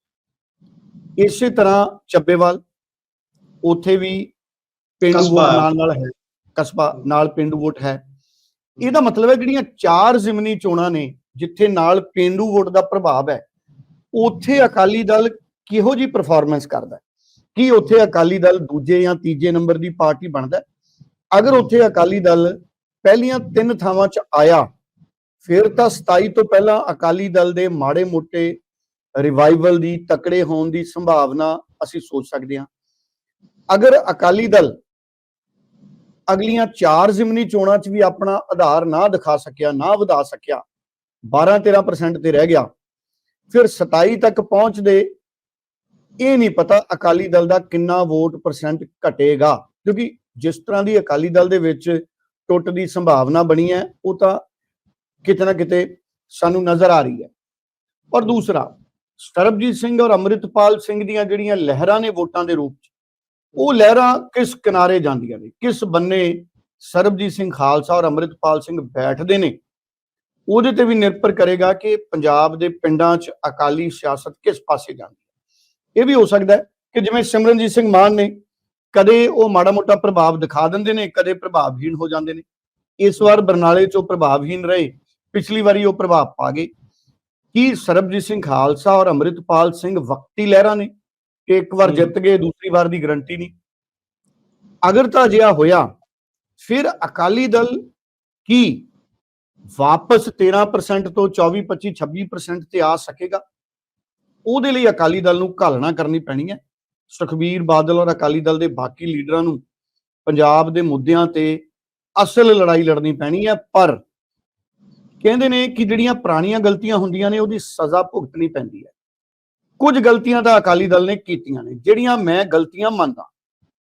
ਇਸੇ ਤਰ੍ਹਾਂ ਚੱਬੇਵਾਲ ਉੱਥੇ ਵੀ ਪਿੰਡੂ ਵੋਟ। ਨਾਲ ਨਾਲ ਹੈ ਕਸਬਾ ਨਾਲ ਪਿੰਡੂ ਵੋਟ ਹੈ ਇਹਦਾ ਮਤਲਬ ਹੈ ਜਿਹੜੀਆਂ ਚਾਰ ਜ਼ਿਮਨੀ ਚੋਣਾਂ ਨੇ ਜਿੱਥੇ ਨਾਲ ਪਿੰਡੂ ਵੋਟ ਦਾ ਪ੍ਰਭਾਵ ਹੈ ਉੱਥੇ ਅਕਾਲੀ ਦਲ ਕਿਹੋ ਜੀ ਪਰਫਾਰਮੈਂਸ ਕਰਦਾ? ਕੀ ਉੱਥੇ ਅਕਾਲੀ ਦਲ ਦੂਜੇ ਜਾਂ ਤੀਜੇ ਨੰਬਰ ਦੀ ਪਾਰਟੀ ਬਣਦਾ? ਅਗਰ ਉੱਥੇ ਅਕਾਲੀ ਦਲ ਪਹਿਲੀਆਂ ਤਿੰਨ ਥਾਵਾਂ 'ਚ ਆਇਆ ਫਿਰ ਤਾਂ 27 ਤੋਂ ਪਹਿਲਾਂ ਅਕਾਲੀ ਦਲ ਦੇ ਮਾੜੇ ਮੋਟੇ ਰਿਵਾਈਵਲ ਦੀ, ਤਕੜੇ ਹੋਣ ਦੀ ਸੰਭਾਵਨਾ ਅਸੀਂ ਸੋਚ ਸਕਦੇ ਹਾਂ। ਅਗਰ ਅਕਾਲੀ ਦਲ ਅਗਲੀਆਂ ਚਾਰ ਜ਼ਿਮਨੀ ਚੋਣਾਂ 'ਚ ਵੀ ਆਪਣਾ ਆਧਾਰ ਨਾ ਦਿਖਾ ਸਕਿਆ, ਨਾ ਵਧਾ ਸਕਿਆ 12-13% ਤੇ ਰਹਿ ਗਿਆ, ਫਿਰ 27 ਤੱਕ ਪਹੁੰਚਦੇ ਇਹ ਨਹੀਂ ਪਤਾ ਅਕਾਲੀ ਦਲ ਦਾ ਕਿੰਨਾ ਵੋਟ ਪਰਸੈਂਟ ਘਟੇਗਾ। ਕਿਉਂਕਿ ਜਿਸ ਤਰ੍ਹਾਂ ਦੀ ਅਕਾਲੀ ਦਲ ਦੇ ਵਿੱਚ ਟੁੱਟ ਦੀ ਸੰਭਾਵਨਾ ਬਣੀ ਹੈ, ਉਹ ਤਾਂ ਕਿਤੇ ਨਾ ਕਿਤੇ ਸਾਨੂੰ ਨਜ਼ਰ ਆ ਰਹੀ ਹੈ। ਔਰ ਦੂਸਰਾ, ਸਰਬਜੀਤ ਸਿੰਘ ਔਰ ਅੰਮ੍ਰਿਤਪਾਲ ਸਿੰਘ ਦੀਆਂ ਜਿਹੜੀਆਂ ਲਹਿਰਾਂ ਨੇ ਵੋਟਾਂ ਦੇ ਰੂਪ 'ਚ, ਉਹ ਲਹਿਰਾਂ ਕਿਸ ਕਿਨਾਰੇ ਜਾਂਦੀਆਂ ਨੇ? ਕਿਸ ਬੰਨੇ ਸਰਬਜੀਤ ਸਿੰਘ ਖਾਲਸਾ ਔਰ ਅੰਮ੍ਰਿਤਪਾਲ ਸਿੰਘ ਬੈਠਦੇ ਨੇ? ਉਹਦੇ ਤੇ ਵੀ ਨਿਰਭਰ ਕਰੇਗਾ ਕਿ ਪੰਜਾਬ ਦੇ ਪਿੰਡਾਂ 'ਚ ਅਕਾਲੀ ਸਿਆਸਤ ਕਿਸ ਪਾਸੇ ਜਾਂਦੀ ਹੈ। ਇਹ ਵੀ ਹੋ ਸਕਦਾ ਹੈ ਕਿ ਜਿਵੇਂ ਸਿਮਰਨਜੀਤ ਸਿੰਘ ਮਾਨ ਨੇ ਕਦੇ ਉਹ ਮਾੜਾ ਮੋਟਾ ਪ੍ਰਭਾਵ ਦਿਖਾ ਦਿੰਦੇ ਨੇ, ਕਦੇ ਪ੍ਰਭਾਵਹੀਣ ਹੋ ਜਾਂਦੇ ਨੇ। ਇਸ ਵਾਰ ਬਰਨਾਲੇ 'ਚ ਉਹ ਪ੍ਰਭਾਵਹੀਣ ਰਹੇ। ਪਿਛਲੀ ਵਾਰੀ ਉਹ ਪ੍ਰਭਾਵ ਪਾ ਗਏ ਕੀ ਸਰਬਜੀਤ ਸਿੰਘ ਖਾਲਸਾ ਔਰ ਅੰਮ੍ਰਿਤਪਾਲ ਸਿੰਘ ਵਕਤੀ ਲਹਿਰਾਂ ਨੇ ਕਿ ਇੱਕ ਵਾਰ। ਜਿੱਤ ਗਏ ਦੂਸਰੀ ਵਾਰ ਦੀ ਗਰੰਟੀ ਨਹੀਂ। ਅਗਰ ਤਾਂ ਅਜਿਹਾ ਹੋਇਆ ਫਿਰ ਅਕਾਲੀ ਦਲ ਕੀ ਵਾਪਸ 13% ਤੋਂ 24 25 26% ਤੇ ਆ ਸਕੇਗਾ? ਉਹਦੇ ਲਈ ਅਕਾਲੀ ਦਲ ਨੂੰ ਘਾਲਣਾ ਕਰਨੀ ਪੈਣੀ ਹੈ। ਸੁਖਬੀਰ ਬਾਦਲ ਔਰ ਅਕਾਲੀ ਦਲ ਦੇ ਬਾਕੀ ਲੀਡਰਾਂ ਨੂੰ ਪੰਜਾਬ ਦੇ ਮੁੱਦਿਆਂ ਤੇ ਅਸਲ ਲੜਾਈ ਲੜਨੀ ਪੈਣੀ ਹੈ ਪਰ ਕਹਿੰਦੇ ਨੇ ਕਿ ਜਿਹੜੀਆਂ ਪੁਰਾਣੀਆਂ ਗਲਤੀਆਂ ਹੁੰਦੀਆਂ ਨੇ ਉਹਦੀ ਸਜ਼ਾ ਭੁਗਤਣੀ ਪੈਂਦੀ ਹੈ। ਕੁਝ ਗਲਤੀਆਂ ਤਾਂ ਅਕਾਲੀ ਦਲ ਨੇ ਕੀਤੀਆਂ ਨੇ ਜਿਹੜੀਆਂ ਮੈਂ ਗਲਤੀਆਂ ਮੰਨਦਾ।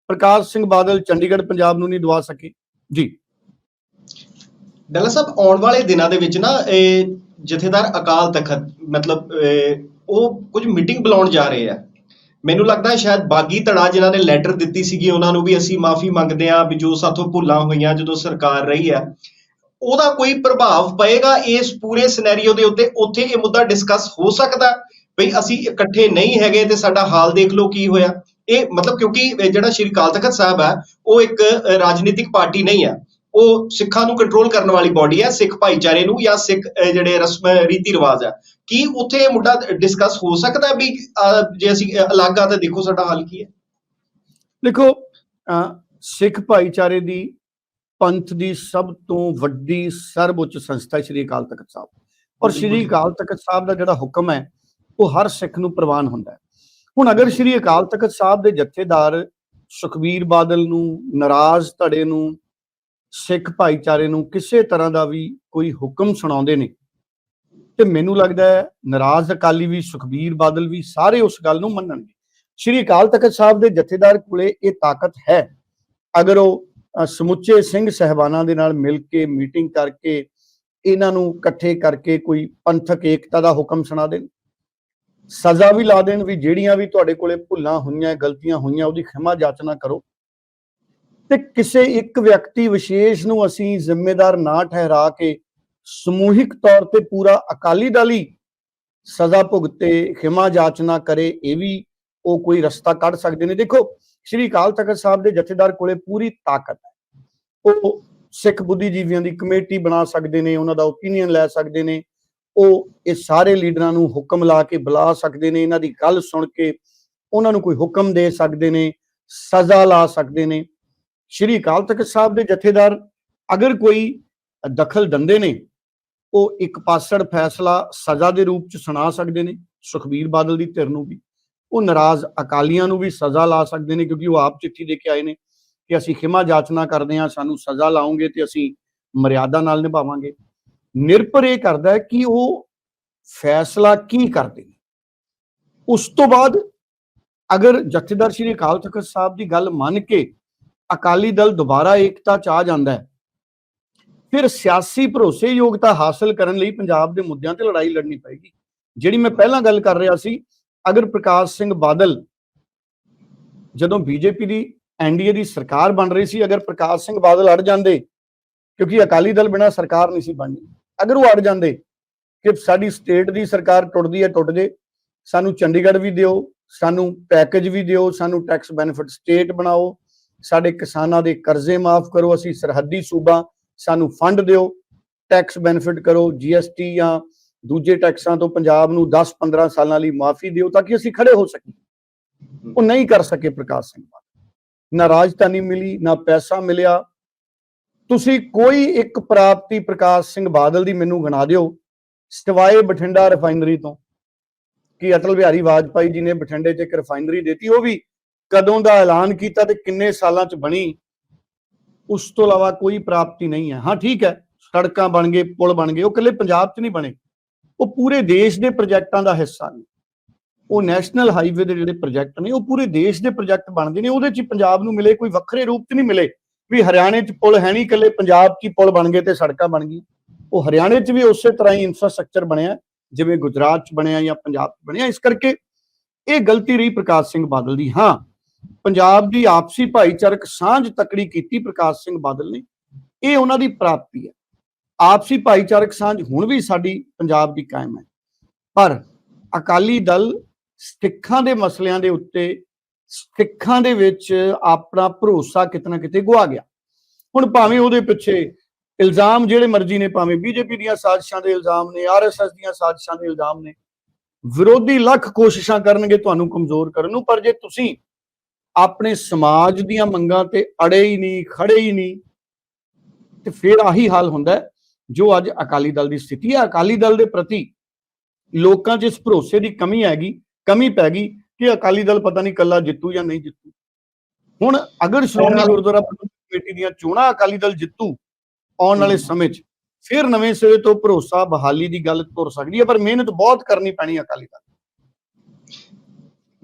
ਪ੍ਰਕਾਸ਼ ਸਿੰਘ ਬਾਦਲ ਚੰਡੀਗੜ੍ਹ ਪੰਜਾਬ ਨੂੰ ਨਹੀਂ ਦਵਾ ਸਕੇ। ਜੀ। ਡੱਲਾ ਸਾਹਿਬ ਆਉਣ ਵਾਲੇ ਦਿਨਾਂ ਦੇ ਵਿੱਚ ਨਾ ਇਹ ਜਥੇਦਾਰ ਅਕਾਲ ਤਖਤ ਮਤਲਬ ਇਹ, ਉਹ ਕੁਝ ਮੀਟਿੰਗ ਬੁਲਾਉਣ ਜਾ ਰਹੇ ਆ। ਮੈਨੂੰ ਲੱਗਦਾ ਸ਼ਾਇਦ ਬਾਗੀ ਧੜਾ ਜਿਨ੍ਹਾਂ ਨੇ ਲੈਟਰ ਦਿੱਤੀ ਸੀਗੀ ਉਹਨਾਂ ਨੂੰ ਵੀ ਅਸੀਂ ਮਾਫੀ ਮੰਗਦੇ ਹਾਂ ਵੀ ਜੋ ਸਾਥੋਂ ਭੁੱਲਾਂ ਹੋਈਆਂ ਜਦੋਂ ਸਰਕਾਰ ਰਹੀ ਹੈ ਉਹਦਾ ਕੋਈ ਪ੍ਰਭਾਵ ਪਏਗਾ ਇਸ ਪੂਰੇ ਸਿਨੈਰੀਓ ਦੇ ਉੱਤੇ, ਉੱਥੇ ਇਹ ਮੁੱਦਾ ਡਿਸਕਸ ਹੋ ਸਕਦਾ ਵੀ ਅਸੀਂ ਇਕੱਠੇ ਨਹੀਂ ਹੈਗੇ ਤੇ ਸਾਡਾ ਹਾਲ ਦੇਖ ਲਓ ਕੀ ਹੋਇਆ। ਇਹ ਮਤਲਬ ਕਿਉਂਕਿ ਜਿਹੜਾ ਸ਼੍ਰੀ ਅਕਾਲ ਤਖਤ ਸਾਹਿਬ ਹੈ, ਉਹ ਇੱਕ ਰਾਜਨੀਤਿਕ ਪਾਰਟੀ ਨਹੀਂ ਹੈ। ਉਹ ਸਿੱਖਾਂ ਨੂੰ ਕੰਟਰੋਲ ਕਰਨ ਵਾਲੀ ਬਾਡੀ ਹੈ, ਸਿੱਖ ਭਾਈਚਾਰੇ ਨੂੰ ਜਾਂ ਸਿੱਖ ਜਿਹੜੇ ਰਸਮ ਰੀਤੀ ਰਿਵਾਜ ਹੈ। ਕੀ ਉੱਥੇ ਇਹ ਮੁੱਦਾ ਡਿਸਕਸ ਹੋ ਸਕਦਾ ਵੀ ਜੇ ਅਸੀਂ ਅਲੱਗ ਆ ਤਾਂ ਦੇਖੋ ਸਾਡਾ ਹਾਲ ਕੀ ਹੈ। ਦੇਖੋ ਸਿੱਖ ਭਾਈਚਾਰੇ ਦੀ ਪੰਥ ਦੀ ਸਭ ਤੋਂ ਵੱਡੀ ਸਰਵਉੱਚ ਸੰਸਥਾ ਸ੍ਰੀ ਅਕਾਲ ਤਖਤ ਸਾਹਿਬ। ਔਰ ਸ੍ਰੀ ਅਕਾਲ ਤਖਤ ਸਾਹਿਬ ਦਾ ਜਿਹੜਾ ਹੁਕਮ ਹੈ ਉਹ ਹਰ ਸਿੱਖ ਨੂੰ ਪ੍ਰਵਾਨ ਹੁੰਦਾ ਹੈ। ਹੁਣ ਅਗਰ ਸ੍ਰੀ ਅਕਾਲ ਤਖਤ ਸਾਹਿਬ ਦੇ ਜਥੇਦਾਰ ਸੁਖਬੀਰ ਬਾਦਲ ਨੂੰ ਨਾਰਾਜ਼ ਧੜੇ ਨੂੰ ਸਿੱਖ ਭਾਈਚਾਰੇ ਨੂੰ ਕਿਸੇ ਤਰ੍ਹਾਂ ਦਾ ਵੀ ਕੋਈ ਹੁਕਮ ਸੁਣਾਉਂਦੇ ਨੇ ਤੇ ਮੈਨੂੰ ਲੱਗਦਾ ਹੈ ਨਾਰਾਜ਼ ਅਕਾਲੀ ਵੀ ਸੁਖਬੀਰ ਬਾਦਲ ਵੀ ਸਾਰੇ ਉਸ ਗੱਲ ਨੂੰ ਮੰਨਣਗੇ। ਸ਼੍ਰੀ ਅਕਾਲ ਤਖਤ ਸਾਹਿਬ ਦੇ ਜਥੇਦਾਰ ਕੋਲੇ ਇਹ ਤਾਕਤ ਹੈ। ਅਗਰ ਉਹ ਸਮੁੱਚੇ ਸਿੰਘ ਸਹਿਬਾਨਾਂ ਦੇ ਨਾਲ ਮਿਲ ਕੇ ਮੀਟਿੰਗ ਕਰਕੇ ਇਹਨਾਂ ਨੂੰ ਇਕੱਠੇ ਕਰਕੇ ਕੋਈ ਪੰਥਕ ਏਕਤਾ ਦਾ ਹੁਕਮ ਸੁਣਾ ਦੇਣ। ਸਜ਼ਾ ਵੀ ਲਾ ਦੇਣ ਵੀ ਜਿਹੜੀਆਂ ਵੀ ਤੁਹਾਡੇ ਕੋਲੇ ਭੁੱਲਾਂ ਹੋਈਆਂ, ਗਲਤੀਆਂ ਹੋਈਆਂ, ਉਹਦੀ ਖਿਮਾ ਜਾਚਨਾ ਕਰੋ। ਤੇ ਕਿਸੇ ਇੱਕ ਵਿਅਕਤੀ ਵਿਸ਼ੇਸ਼ ਨੂੰ ਅਸੀਂ ਜ਼ਿੰਮੇਦਾਰ ਨਾ ਠਹਿਰਾ ਕੇ ਸਮੂਹਿਕ ਤੌਰ ਤੇ ਪੂਰਾ ਅਕਾਲੀ ਦਲ ਹੀ ਸਜ਼ਾ ਭੁਗਤੇ, ਖਿਮਾ ਜਾਚਨਾ ਕਰੇ, ਇਹ ਵੀ ਉਹ ਕੋਈ ਰਸਤਾ ਕੱਢ ਸਕਦੇ ਨੇ। ਦੇਖੋ ਸ਼੍ਰੀ ਅਕਾਲ ਤਖਤ ਸਾਹਿਬ ਦੇ ਜਥੇਦਾਰ ਕੋਲੇ ਪੂਰੀ ਤਾਕਤ ਹੈ। ਉਹ ਸਿੱਖ ਬੁੱਧੀਜੀਵੀਆਂ ਦੀ ਕਮੇਟੀ ਬਣਾ ਸਕਦੇ ਨੇ, ਉਹਨਾਂ ਦਾ ਓਪੀਨੀਅਨ ਲੈ ਸਕਦੇ ਨੇ, ਉਹ ਇਹ ਸਾਰੇ ਲੀਡਰਾਂ ਨੂੰ ਹੁਕਮ ਲਾ ਕੇ ਬੁਲਾ ਸਕਦੇ ਨੇ, ਇਹਨਾਂ ਦੀ ਗੱਲ ਸੁਣ ਕੇ ਉਹਨਾਂ ਨੂੰ ਕੋਈ ਹੁਕਮ ਦੇ ਸਕਦੇ ਨੇ, ਸਜ਼ਾ ਲਾ ਸਕਦੇ ਨੇ। ਸ਼੍ਰੀ ਅਕਾਲ ਤਖਤ ਸਾਹਿਬ ਦੇ ਜਥੇਦਾਰ ਅਗਰ ਕੋਈ ਦਖਲ ਦਿੰਦੇ ਨੇ, ਉਹ ਇੱਕ ਪਾਸੜ ਫੈਸਲਾ ਸਜ਼ਾ ਦੇ ਰੂਪ ਚ ਸੁਣਾ ਸਕਦੇ ਨੇ, ਸੁਖਬੀਰ ਬਾਦਲ ਦੀ ਧਿਰ ਨੂੰ ਵੀ। ਉਹ ਨਾਰਾਜ਼ ਅਕਾਲੀਆਂ ਨੂੰ ਵੀ ਸਜ਼ਾ ਲਾ ਸਕਦੇ ਨੇ ਕਿਉਂਕਿ ਉਹ ਆਪ ਚਿੱਠੀ ਦੇ ਕੇ ਆਏ ਨੇ ਕਿ ਅਸੀਂ ਖਿਮਾ ਜਾਚਨਾ ਕਰਦੇ ਹਾਂ, ਸਾਨੂੰ ਸਜ਼ਾ ਲਾਉਂਗੇ ਤੇ ਅਸੀਂ ਮਰਿਆਦਾ ਨਾਲ ਨਿਭਾਵਾਂਗੇ। ਨਿਰਭਰ ਇਹ ਕਰਦਾ ਹੈ ਕਿ ਉਹ ਫੈਸਲਾ ਕੀ ਕਰਦੇ ਨੇ? ਉਸ ਤੋਂ ਬਾਅਦ ਅਗਰ ਜਥੇਦਾਰ ਸ਼੍ਰੀ ਅਕਾਲ ਤਖਤ ਸਾਹਿਬ ਦੀ ਗੱਲ ਮੰਨ ਕੇ ਅਕਾਲੀ ਦਲ ਦੁਬਾਰਾ ਏਕਤਾ ਚ ਆ ਜਾਂਦਾ ਹੈ, ਫਿਰ ਸਿਆਸੀ ਭਰੋਸੇਯੋਗਤਾ ਹਾਸਲ ਕਰਨ ਲਈ ਪੰਜਾਬ ਦੇ ਮੁੱਦਿਆਂ ਤੇ ਲੜਾਈ ਲੜਨੀ ਪਏਗੀ। ਜਿਹੜੀ ਮੈਂ ਪਹਿਲਾਂ ਗੱਲ ਕਰ ਰਿਹਾ ਸੀ ਅਗਰ ਪ੍ਰਕਾਸ਼ ਸਿੰਘ ਬਾਦਲ ਜਦੋਂ ਬੀਜੇਪੀ ਦੀ, ਐਨਡੀਏ ਦੀ ਸਰਕਾਰ ਬਣ ਰਹੀ ਸੀ, ਅਗਰ ਪ੍ਰਕਾਸ਼ ਸਿੰਘ ਬਾਦਲ ਅੜ ਜਾਂਦੇ, ਕਿਉਂਕਿ ਅਕਾਲੀ ਦਲ ਬਿਨਾ ਸਰਕਾਰ ਨਹੀਂ ਸੀ ਬਣਨੀ ਅਗਰ ਉਹ ਅੜ ਜਾਂਦੇ ਕਿ ਸਾਡੀ ਸਟੇਟ ਦੀ ਸਰਕਾਰ ਟੁੱਟਦੀ ਹੈ, ਟੁੱਟ ਜੇ, ਸਾਨੂੰ ਚੰਡੀਗੜ੍ਹ ਵੀ ਦਿਓ, ਸਾਨੂੰ ਪੈਕੇਜ ਵੀ ਦਿਓ, ਸਾਨੂੰ ਟੈਕਸ ਬੈਨੀਫਿਟ ਸਟੇਟ ਬਣਾਓ, ਸਾਡੇ ਕਿਸਾਨਾਂ ਦੇ ਕਰਜ਼ੇ ਮਾਫ ਕਰੋ, ਅਸੀਂ ਸਰਹੱਦੀ ਸੂਬਾ, ਸਾਨੂੰ ਫੰਡ ਦਿਓ ਟੈਕਸ ਬੈਨੀਫਿਟ ਕਰੋ ਜੀਐਸਟੀ ਜਾਂ ਦੂਜੇ ਟੈਕਸਾਂ ਤੋਂ ਪੰਜਾਬ ਨੂੰ 10-15 ਸਾਲਾਂ ਲਈ ਮਾਫੀ ਦਿਓ ਤਾਂ ਕਿ ਅਸੀਂ ਖੜੇ ਹੋ ਸਕੀਏ। ਉਹ ਨਹੀਂ ਕਰ ਸਕੇ ਪ੍ਰਕਾਸ਼ ਸਿੰਘ ਬਾਦਲ। ਨਾ ਰਾਜਧਾਨੀ ਮਿਲੀ ਨਾ ਪੈਸਾ ਮਿਲਿਆ। ਤੁਸੀਂ ਕੋਈ ਇੱਕ ਪ੍ਰਾਪਤੀ ਪ੍ਰਕਾਸ਼ ਸਿੰਘ ਬਾਦਲ ਦੀ ਮੈਨੂੰ ਗਿਣਾ ਦਿਓ। ਸਟਵਾਏ ਬਠਿੰਡਾ ਰਿਫਾਈਨਰੀ ਤੋਂ। ਕਿ ਅਟਲ ਬਿਹਾਰੀ ਵਾਜਪਾਈ ਜੀ ਨੇ ਬਠਿੰਡੇ 'ਚ ਇੱਕ ਰਿਫਾਈਨਰੀ ਦਿੱਤੀ? ਉਹ ਵੀ ਕਦੋਂ ਦਾ ਐਲਾਨ ਕੀਤਾ ਤੇ ਕਿੰਨੇ ਸਾਲਾਂ 'ਚ ਬਣੀ? ਉਸ ਤੋਂ ਇਲਾਵਾ ਕੋਈ ਪ੍ਰਾਪਤੀ ਨਹੀਂ ਹੈ। ਹਾਂ ਠੀਕ ਹੈ ਸੜਕਾਂ ਬਣ ਗਏ ਪੁਲ ਬਣ ਗਏ ਉਹ ਇਕੱਲੇ ਪੰਜਾਬ 'ਚ ਨਹੀਂ ਬਣੇ। ਉਹ ਪੂਰੇ ਦੇਸ਼ ਦੇ ਪ੍ਰੋਜੈਕਟਾਂ ਦਾ ਹਿੱਸਾ ਨੇ। ਉਹ ਨੈਸ਼ਨਲ ਹਾਈਵੇ ਦੇ ਜਿਹੜੇ ਪ੍ਰੋਜੈਕਟ ਨੇ, ਉਹ ਪੂਰੇ ਦੇਸ਼ ਦੇ ਪ੍ਰੋਜੈਕਟ ਬਣਦੇ ਨੇ। ਉਹਦੇ 'ਚ ਪੰਜਾਬ ਨੂੰ ਮਿਲੇ, ਕੋਈ ਵੱਖਰੇ ਰੂਪ 'ਚ ਨਹੀਂ ਮਿਲੇ ਵੀ ਹਰਿਆਣੇ 'ਚ ਪੁਲ ਹੈ ਨਹੀਂ ਇਕੱਲੇ, ਪੰਜਾਬ 'ਚ ਹੀ ਪੁਲ ਬਣ ਗਏ ਤੇ ਸੜਕਾਂ ਬਣ ਗਈਆਂ। ਉਹ ਹਰਿਆਣੇ 'ਚ ਵੀ ਉਸੇ ਤਰ੍ਹਾਂ ਹੀ ਇਨਫਰਾਸਟ੍ਰਕਚਰ ਬਣਿਆ ਜਿਵੇਂ ਗੁਜਰਾਤ 'ਚ ਬਣਿਆ ਜਾਂ ਪੰਜਾਬ 'ਚ ਬਣਿਆ। ਇਸ ਕਰਕੇ ਇਹ ਗਲਤੀ ਰਹੀ ਪ੍ਰਕਾਸ਼ ਸਿੰਘ ਬਾਦਲ ਦੀ। ਹਾਂ, ਪੰਜਾਬ ਦੀ ਆਪਸੀ ਭਾਈਚਾਰਕ ਸਾਂਝ ਤਕੜੀ ਕੀਤੀ ਪ੍ਰਕਾਸ਼ ਸਿੰਘ ਬਾਦਲ ਨੇ। ਇਹ ਉਹਨਾਂ ਦੀ ਪ੍ਰਾਪਤੀ ਹੈ। ਆਪਸੀ ਭਾਈਚਾਰਕ ਸਾਂਝ ਹੁਣ ਵੀ ਸਾਡੀ ਪੰਜਾਬ ਦੀ ਕਾਇਮ ਹੈ। ਪਰ ਅਕਾਲੀ ਦਲ ਸਿੱਖਾਂ ਦੇ ਮਸਲਿਆਂ ਦੇ ਉੱਤੇ, ਸਿੱਖਾਂ ਦੇ ਵਿੱਚ ਆਪਣਾ ਭਰੋਸਾ ਕਿਤਨਾ ਕਿਤੇ ਗੁਆ ਗਿਆ। ਹੁਣ ਭਾਵੇਂ ਉਹਦੇ ਪਿੱਛੇ ਇਲਜ਼ਾਮ ਜਿਹੜੇ ਮਰਜ਼ੀ ਨੇ, ਭਾਵੇਂ ਬੀਜੇਪੀ ਦੀਆਂ ਸਾਜ਼ਿਸ਼ਾਂ ਦੇ ਇਲਜ਼ਾਮ ਨੇ ਆਰਐਸਐਸ ਦੀਆਂ ਸਾਜ਼ਿਸ਼ਾਂ ਦੇ ਇਲਜ਼ਾਮ ਨੇ, ਵਿਰੋਧੀ ਲੱਖ ਕੋਸ਼ਿਸ਼ਾਂ ਕਰਨਗੇ ਤੁਹਾਨੂੰ ਕਮਜ਼ੋਰ ਕਰਨ ਨੂੰ, ਪਰ ਜੇ ਤੁਸੀਂ ਆਪਣੇ ਸਮਾਜ ਦੀਆਂ ਮੰਗਾਂ ਤੇ ਅੜੇ ਹੀ ਨਹੀਂ, ਖੜੇ ਹੀ ਨਹੀਂ, ਤੇ ਫਿਰ ਆਹੀ ਹਾਲ ਹੁੰਦਾ ਹੈ। ਜੋ ਅੱਜ ਅਕਾਲੀ ਦਲ ਦੀ ਸਥਿਤੀ ਹੈ ਅਕਾਲੀ ਦਲ ਦੇ ਪ੍ਰਤੀ ਲੋਕਾਂ 'ਚ ਇਸ ਭਰੋਸੇ ਦੀ ਕਮੀ ਹੈਗੀ ਕਮੀ ਪੈ ਗਈ ਕਿ ਅਕਾਲੀ ਦਲ ਪਤਾ ਨਹੀਂ ਕੱਲਾ ਜਿੱਤੂ ਜਾਂ ਨਹੀਂ ਜਿੱਤੂ। ਹੁਣ ਅਗਰ ਸ਼੍ਰੋਮਣੀ ਗੁਰਦੁਆਰਾ ਪ੍ਰਬੰਧਕ ਕਮੇਟੀ ਦੀਆਂ ਚੋਣਾਂ ਅਕਾਲੀ ਦਲ ਜਿੱਤੂ ਆਉਣ ਵਾਲੇ ਸਮੇਂ 'ਚ ਫਿਰ ਨਵੇਂ ਸਿਰੇ ਤੋਂ ਭਰੋਸਾ ਬਹਾਲੀ ਦੀ ਗੱਲ ਤੁਰ ਸਕਦੀ ਹੈ ਪਰ ਮਿਹਨਤ ਬਹੁਤ ਕਰਨੀ ਪੈਣੀ ਅਕਾਲੀ ਦਲ।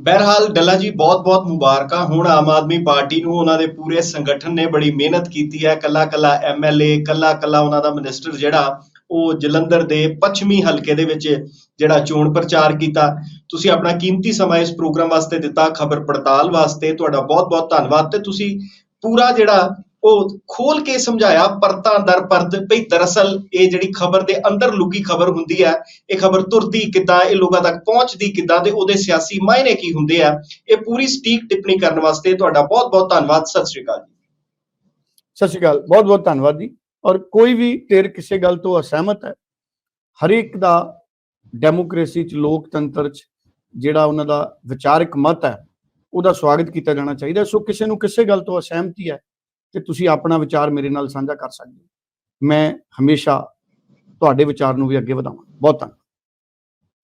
ਬਹਰਹਾਲ ਡੱਲਾ ਜੀ ਬਹੁਤ-ਬਹੁਤ ਮੁਬਾਰਕਾਂ। ਹੁਣ ਆਮ ਆਦਮੀ ਪਾਰਟੀ ਨੂੰ ਉਹਨਾਂ ਦੇ ਪੂਰੇ ਸੰਗਠਨ ਨੇ ਬੜੀ ਮਿਹਨਤ ਕੀਤੀ ਹੈ। ਕੱਲਾ-ਕੱਲਾ ਐਮਐਲਏ ਕੱਲਾ-ਕੱਲਾ ਉਹਨਾਂ ਦਾ ਮਿਨਿਸਟਰ ਜਿਹੜਾ, ਉਹ ਜਲੰਧਰ ਦੇ ਪੱਛਮੀ ਹਲਕੇ ਦੇ ਵਿੱਚ ਜਿਹੜਾ ਚੋਣ ਪ੍ਰਚਾਰ ਕੀਤਾ। ਤੁਸੀਂ ਆਪਣਾ ਕੀਮਤੀ ਸਮਾਂ ਇਸ ਪ੍ਰੋਗਰਾਮ ਵਾਸਤੇ ਦਿੱਤਾ, ਖਬਰ ਪੜਤਾਲ ਵਾਸਤੇ। ਤੁਹਾਡਾ ਬਹੁਤ-ਬਹੁਤ ਧੰਨਵਾਦ। ਤੇ ਤੁਸੀਂ ਪੂਰਾ ਜਿਹੜਾ ਉਹ ਖੋਲ ਕੇ ਸਮਝਾਇਆ ਪਰਤਾਂ ਦਰ ਪਰਤ ਭਈ ਦਰਅਸਲ ਇਹ ਜਿਹੜੀ ਖਬਰ ਦੇ ਅੰਦਰ ਲੁਕੀ ਖਬਰ ਹੁੰਦੀ ਹੈ, ਇਹ ਖਬਰ ਤੁਰਦੀ ਕਿੱਦਾਂ, ਇਹ ਲੋਕਾਂ ਤੱਕ ਪਹੁੰਚਦੀ ਕਿੱਦਾਂ ਤੇ ਉਹਦੇ ਸਿਆਸੀ ਮਾਇਨੇ ਕੀ ਹੁੰਦੇ ਆ, ਇਹ ਪੂਰੀ ਸਟੀਕ ਟਿੱਪਣੀ ਕਰਨ ਵਾਸਤੇ ਤੁਹਾਡਾ ਬਹੁਤ-ਬਹੁਤ ਧੰਨਵਾਦ। ਸਤਿ ਸ਼੍ਰੀ ਅਕਾਲ ਜੀ। ਸਤਿ ਸ਼੍ਰੀ ਅਕਾਲ ਬਹੁਤ ਬਹੁਤ ਧੰਨਵਾਦ ਜੀ। ਔਰ ਕੋਈ ਵੀ ਧਿਰ ਕਿਸੇ ਗੱਲ ਤੋਂ ਅਸਹਿਮਤ ਹੈ, ਹਰੇਕ ਦਾ ਡੈਮੋਕ੍ਰੇਸੀ ਚ, ਲੋਕਤੰਤਰ ਚ ਜਿਹੜਾ ਉਹਨਾਂ ਦਾ ਵਿਚਾਰਕ ਮਤ ਹੈ, ਉਹਦਾ ਸਵਾਗਤ ਕੀਤਾ ਜਾਣਾ ਚਾਹੀਦਾ ਸੋ ਕਿਸੇ ਨੂੰ ਕਿਸੇ ਗੱਲ ਤੋਂ ਅਸਹਿਮਤੀ ਹੈ ਤੇ ਤੁਸੀਂ ਆਪਣਾ ਵਿਚਾਰ ਮੇਰੇ ਨਾਲ ਸਾਂਝਾ ਕਰ ਸਕਦੇ ਹੋ। ਮੈਂ ਹਮੇਸ਼ਾ ਤੁਹਾਡੇ ਵਿਚਾਰ ਨੂੰ ਵੀ ਅੱਗੇ ਵਧਾਵਾਂ। ਬਹੁਤ ਧੰਨਵਾਦ।